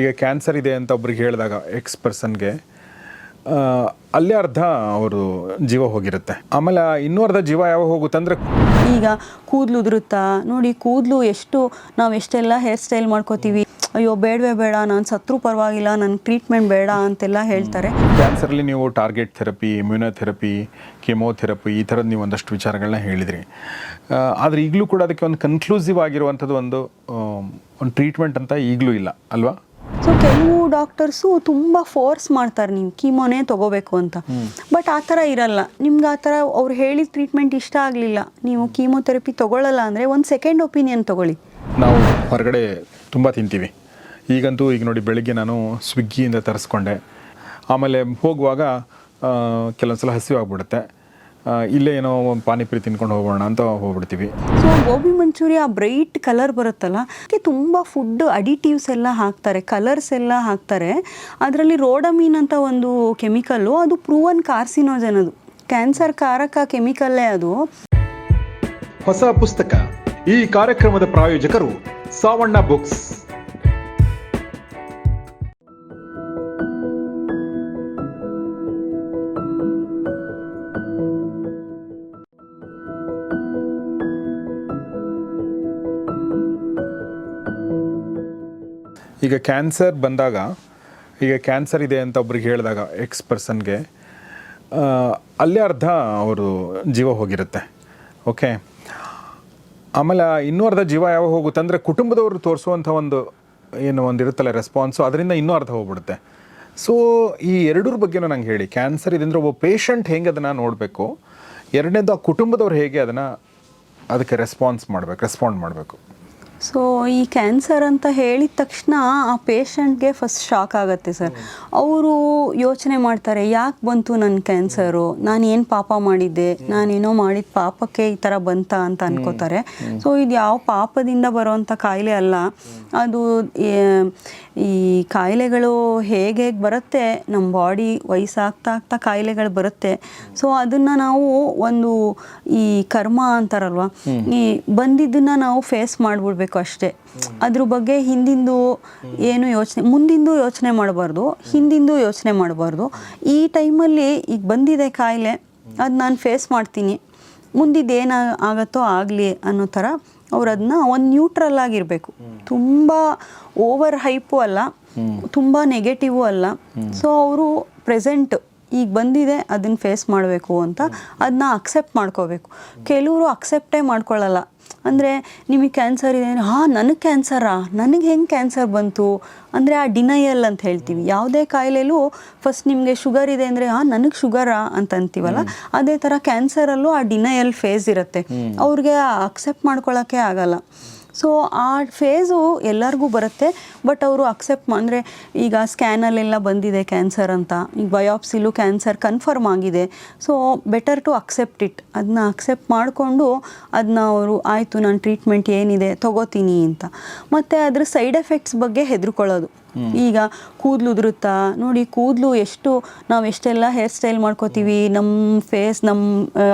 ಈಗ ಕ್ಯಾನ್ಸರ್ ಇದೆ ಅಂತ ಒಬ್ರಿಗೆ ಹೇಳಿದಾಗ ಎಕ್ಸ್ ಪರ್ಸನ್ಗೆ ಅಲ್ಲೇ ಅರ್ಧ ಅವರು ಜೀವ ಹೋಗಿರುತ್ತೆ. ಆಮೇಲೆ ಇನ್ನೂ ಅರ್ಧ ಜೀವ ಯಾವ ಹೋಗುತ್ತೆ ಅಂದರೆ ಈಗ ಕೂದಲು ಉದುರುತ್ತಾ? ನೋಡಿ ಕೂದಲು ಎಷ್ಟು ನಾವು ಎಷ್ಟೆಲ್ಲ ಹೇರ್ ಸ್ಟೈಲ್ ಮಾಡ್ಕೋತೀವಿ. ಅಯ್ಯೋ ಬೇಡವೇ ಬೇಡ ನಾನು ಸತ್ರು ಪರವಾಗಿಲ್ಲ ನನ್ನ ಟ್ರೀಟ್ಮೆಂಟ್ ಬೇಡ ಅಂತೆಲ್ಲ ಹೇಳ್ತಾರೆ. ಕ್ಯಾನ್ಸರಲ್ಲಿ ನೀವು ಟಾರ್ಗೆಟ್ ಥೆರಪಿ ಇಮ್ಯುನೋಥೆರಪಿ ಕೆಮೋಥೆರಪಿ ಈ ಥರದ್ದು ನೀವು ಒಂದಷ್ಟು ವಿಚಾರಗಳನ್ನ ಹೇಳಿದ್ರಿ. ಆದರೆ ಈಗಲೂ ಕೂಡ ಅದಕ್ಕೆ ಒಂದು ಕನ್ಕ್ಲೂಸಿವ್ ಆಗಿರುವಂಥದ್ದು ಒಂದು ಒಂದು ಟ್ರೀಟ್ಮೆಂಟ್ ಅಂತ ಈಗಲೂ ಇಲ್ಲ ಅಲ್ವಾ? ಸೊ ಕೆಲವು ಡಾಕ್ಟರ್ಸು ತುಂಬ ಫೋರ್ಸ್ ಮಾಡ್ತಾರೆ ನೀವು ಕೀಮೋನೇ ತಗೋಬೇಕು ಅಂತ. ಬಟ್ ಆ ಥರ ಇರಲ್ಲ. ನಿಮ್ಗೆ ಆ ಥರ ಅವ್ರು ಹೇಳಿದ ಟ್ರೀಟ್ಮೆಂಟ್ ಇಷ್ಟ ಆಗಲಿಲ್ಲ. ನೀವು ಕೀಮೋಥೆರಪಿ ತೊಗೊಳ್ಳಲ್ಲ ಅಂದರೆ ಒಂದು ಸೆಕೆಂಡ್ ಒಪಿನಿಯನ್ ತಗೊಳ್ಳಿ. ನಾವು ಹೊರಗಡೆ ತುಂಬ ತಿಂತೀವಿ. ಈಗಂತೂ ಈಗ ನೋಡಿ ಬೆಳಿಗ್ಗೆ ನಾನು ಸ್ವಿಗ್ಗಿಯಿಂದ ತರಿಸ್ಕೊಂಡೆ. ಆಮೇಲೆ ಹೋಗುವಾಗ ಕೆಲವೊಂದು ಸಲ ಹಸಿವು ಆಗ್ಬಿಡುತ್ತೆ ಆ, ಇಲ್ಲೇ ಏನೋ ಒಂದು ಪಾನಿಪುರಿ ತಿನ್ಕೊಂಡು ಹೋಗೋಣ ಅಂತ ಹೋಗ್ಬಿಡ್ತೀವಿ. ಸೊ ಗೋಬಿ ಮಂಚೂರಿ ಆ ಬ್ರೈಟ್ ಕಲರ್ ಬರುತ್ತಲ್ಲ? ಅದಕ್ಕೆ ತುಂಬ ಫುಡ್ ಅಡಿಟಿವ್ಸ್ ಎಲ್ಲ ಹಾಕ್ತಾರೆ ಕಲರ್ಸ್ ಎಲ್ಲ ಹಾಕ್ತಾರೆ. ಅದರಲ್ಲಿ ರೋಡಮೀನ್ ಅಂತ ಒಂದು ಕೆಮಿಕಲ್ಲು ಅದು ಪ್ರೂವನ್ ಕಾರ್ಸಿನೋಜನ್ ಅದು. ಕ್ಯಾನ್ಸರ್ ಕಾರಕ ಕೆಮಿಕಲ್ಲೇ ಅದು. ಹೊಸ ಪುಸ್ತಕ. ಈ ಕಾರ್ಯಕ್ರಮದ ಪ್ರಾಯೋಜಕರು ಸಾವಣ್ಣ ಬುಕ್ಸ್ ಈಗ ಕ್ಯಾನ್ಸರ್ ಬಂದಾಗ, ಈಗ ಕ್ಯಾನ್ಸರ್ ಇದೆ ಅಂತ ಒಬ್ರಿಗೆ ಹೇಳಿದಾಗ ಎಕ್ಸ್ ಪರ್ಸನ್ಗೆ ಅಲ್ಲೇ ಅರ್ಧ ಅವರು ಜೀವ ಹೋಗಿರುತ್ತೆ. ಓಕೆ ಆಮೇಲೆ ಇನ್ನೂ ಅರ್ಧ ಜೀವ ಯಾವಾಗ ಹೋಗುತ್ತೆ ಅಂದರೆ ಕುಟುಂಬದವರು ತೋರಿಸುವಂಥ ಒಂದು, ಏನು ಒಂದು ಇರುತ್ತಲ್ಲ ರೆಸ್ಪಾನ್ಸು ಅದರಿಂದ ಇನ್ನೂ ಅರ್ಧ ಹೋಗ್ಬಿಡುತ್ತೆ. ಸೊ ಈ ಎರಡರ ಬಗ್ಗೆನೂ ನಂಗೆ ಹೇಳಿ. ಕ್ಯಾನ್ಸರ್ ಇದೆ ಅಂದರೆ ಒಬ್ಬ ಪೇಷಂಟ್ ಹೆಂಗೆ ಅದನ್ನು ನೋಡಬೇಕು? ಎರಡನೇದು ಆ ಕುಟುಂಬದವ್ರು ಹೇಗೆ ಅದನ್ನು ಅದಕ್ಕೆ ರೆಸ್ಪಾನ್ಸ್ ಮಾಡಬೇಕು ರೆಸ್ಪಾಂಡ್ ಮಾಡಬೇಕು? ಸೊ ಈ ಕ್ಯಾನ್ಸರ್ ಅಂತ ಹೇಳಿದ ತಕ್ಷಣ ಆ ಪೇಷಂಟ್ಗೆ ಫಸ್ಟ್ ಶಾಕ್ ಆಗುತ್ತೆ ಸರ್ ಅವರು ಯೋಚನೆ ಮಾಡ್ತಾರೆ, ಯಾಕೆ ಬಂತು ನನ್ನ ಕ್ಯಾನ್ಸರು ನಾನು ಏನು ಪಾಪ ಮಾಡಿದ್ದೆ? ನಾನೇನೋ ಮಾಡಿದ ಪಾಪಕ್ಕೆ ಈ ಥರ ಬಂತ ಅಂತ ಅನ್ಕೋತಾರೆ. ಸೊ ಇದು ಯಾವ ಪಾಪದಿಂದ ಬರೋವಂಥ ಕಾಯಿಲೆ ಅಲ್ಲ. ಅದು ಈ ಕಾಯಿಲೆಗಳು ಹೇಗೆ ಹೇಗೆ ಬರುತ್ತೆ ನಮ್ಮ ಬಾಡಿ ವಯಸ್ಸಾಗ್ತಾ ಆಗ್ತಾ ಕಾಯಿಲೆಗಳು ಬರುತ್ತೆ. ಸೊ ಅದನ್ನು ನಾವು ಒಂದು ಈ ಕರ್ಮ ಅಂತಾರಲ್ವ, ಈ ಬಂದಿದ್ದನ್ನು ನಾವು ಫೇಸ್ ಮಾಡಿಬಿಡ್ಬೇಕು. ಅಷ್ಟೇ. ಅದ್ರ ಬಗ್ಗೆ ಹಿಂದಿಂದು ಏನು ಯೋಚನೆ, ಮುಂದಿಂದು ಯೋಚನೆ ಮಾಡಬಾರ್ದು, ಹಿಂದಿಂದು ಯೋಚನೆ ಮಾಡಬಾರ್ದು. ಈ ಟೈಮಲ್ಲಿ ಈಗ ಬಂದಿದೆ ಕಾಯಿಲೆ, ಅದು ನಾನು ಫೇಸ್ ಮಾಡ್ತೀನಿ. ಮುಂದಿದ್ದು ಏನ ಆಗತ್ತೋ ಆಗಲಿ ಅನ್ನೋ ಥರ ಅವ್ರು ಅದನ್ನ ಒಂದು ನ್ಯೂಟ್ರಲ್ ಆಗಿರಬೇಕು. ತುಂಬ ಓವರ್ ಹೈಪು ಅಲ್ಲ, ತುಂಬ ನೆಗೆಟಿವು ಅಲ್ಲ. ಸೊ ಅವರು ಪ್ರೆಸೆಂಟ್ ಈಗ ಬಂದಿದೆ, ಅದನ್ನು ಫೇಸ್ ಮಾಡಬೇಕು ಅಂತ ಅದನ್ನ ಅಕ್ಸೆಪ್ಟ್ ಮಾಡ್ಕೋಬೇಕು. ಕೆಲವರು ಅಕ್ಸೆಪ್ಟೇ ಮಾಡ್ಕೊಳ್ಳಲ್ಲ ಅಂದರೆ ನಿಮಗೆ ಕ್ಯಾನ್ಸರ್ ಇದೆ ಅಂದರೆ ಹಾಂ ನನಗೆ ಕ್ಯಾನ್ಸರಾ ನನಗೆ ಹೆಂಗೆ ಕ್ಯಾನ್ಸರ್ ಬಂತು? ಅಂದರೆ ಆ ಡಿನಯಲ್ ಅಂತ ಹೇಳ್ತೀವಿ. ಯಾವುದೇ ಕಾಯಿಲೆಲ್ಲೂ ಫಸ್ಟ್ ನಿಮಗೆ ಶುಗರ್ ಇದೆ ಅಂದರೆ ಹಾಂ ನನಗೆ ಶುಗರಾ ಅಂತ ಅಂತೀವಲ್ಲ? ಅದೇ ಥರ ಕ್ಯಾನ್ಸರಲ್ಲೂ ಆ ಡಿನಯಲ್ ಫೇಸ್ ಇರುತ್ತೆ. ಅವ್ರಿಗೆ ಅಕ್ಸೆಪ್ಟ್ ಮಾಡ್ಕೊಳ್ಳೋಕ್ಕೆ ಆಗಲ್ಲ. ಸೊ ಆ ಫೇಸು ಎಲ್ಲರಿಗೂ ಬರುತ್ತೆ. ಬಟ್ ಅವರು ಅಕ್ಸೆಪ್ಟ್ ಅಂದರೆ ಈಗ ಸ್ಕ್ಯಾನಲ್ಲೆಲ್ಲ ಬಂದಿದೆ ಕ್ಯಾನ್ಸರ್ ಅಂತ. ಈಗ ಬಯೋಪ್ಸಿಲು ಕ್ಯಾನ್ಸರ್ ಕನ್ಫರ್ಮ್ ಆಗಿದೆ. So better to accept it ಅದನ್ನ ಅಕ್ಸೆಪ್ಟ್ ಮಾಡಿಕೊಂಡು ಅದನ್ನ ಅವರು, ಆಯಿತು, ನಾನು ಟ್ರೀಟ್ಮೆಂಟ್ ಏನಿದೆ, ತಗೋತೀನಿ ಅಂತ. ಮತ್ತು ಅದ್ರ ಸೈಡ್ ಎಫೆಕ್ಟ್ಸ್ ಬಗ್ಗೆ ಹೆದರ್ಕೊಳ್ಳೋದು. ಈಗ ಕೂದಲು ಉದುರುತ್ತಾ? ನೋಡಿ ಕೂದಲು ಎಷ್ಟು ನಾವು ಎಷ್ಟೆಲ್ಲ ಹೇರ್ ಸ್ಟೈಲ್ ಮಾಡ್ಕೋತೀವಿ ನಮ್ಮ ಫೇಸ್ ನಮ್ಮ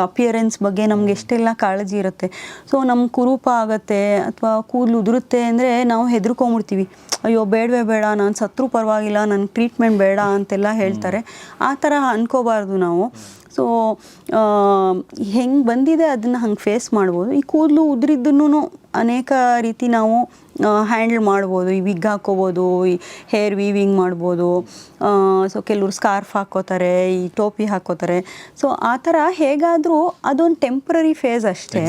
ಅಪಿಯರೆನ್ಸ್ ಬಗ್ಗೆ ನಮ್ಗೆ ಎಷ್ಟೆಲ್ಲ ಕಾಳಜಿ ಇರುತ್ತೆ. ಸೊ ನಮ್ಮ ಕುರೂಪ ಆಗುತ್ತೆ ಅಥವಾ ಕೂದಲು ಉದುರುತ್ತೆ ಅಂದರೆ ನಾವು ಹೆದರ್ಕೊಂಬಿಡ್ತೀವಿ. ಅಯ್ಯೋ ಬೇಡವೇ ಬೇಡ ನಾನು ಸತ್ರು ಪರವಾಗಿಲ್ಲ ನನಗೆ ಟ್ರೀಟ್ಮೆಂಟ್ ಬೇಡ ಅಂತೆಲ್ಲ ಹೇಳ್ತಾರೆ. ಆ ಥರ ಅನ್ಕೋಬಾರ್ದು ನಾವು. ಸೊ ಹೆಂಗೆ ಬಂದಿದೆ ಅದನ್ನು ಹಂಗೆ ಫೇಸ್ ಮಾಡ್ಬೋದು. ಈ ಕೂದಲು ಉದುರಿದ್ದನ್ನು ಅನೇಕ ರೀತಿ ನಾವು ಹ್ಯಾಂಡಲ್ ಮಾಡ್ಬೋದು. ಈ ವಿಗ್ ಹಾಕ್ಕೋಬೋದು ಈ ಹೇರ್ ವೀವಿಂಗ್ ಮಾಡ್ಬೋದು. ಸೊ ಕೆಲವರು ಸ್ಕಾರ್ಫ್ ಹಾಕೋತಾರೆ ಈ ಟೋಪಿ ಹಾಕೋತಾರೆ. ಸೊ ಆ ಥರ ಹೇಗಾದರೂ ಅದೊಂದು ಟೆಂಪ್ರರಿ ಫೇಸ್ ಅಷ್ಟೇ.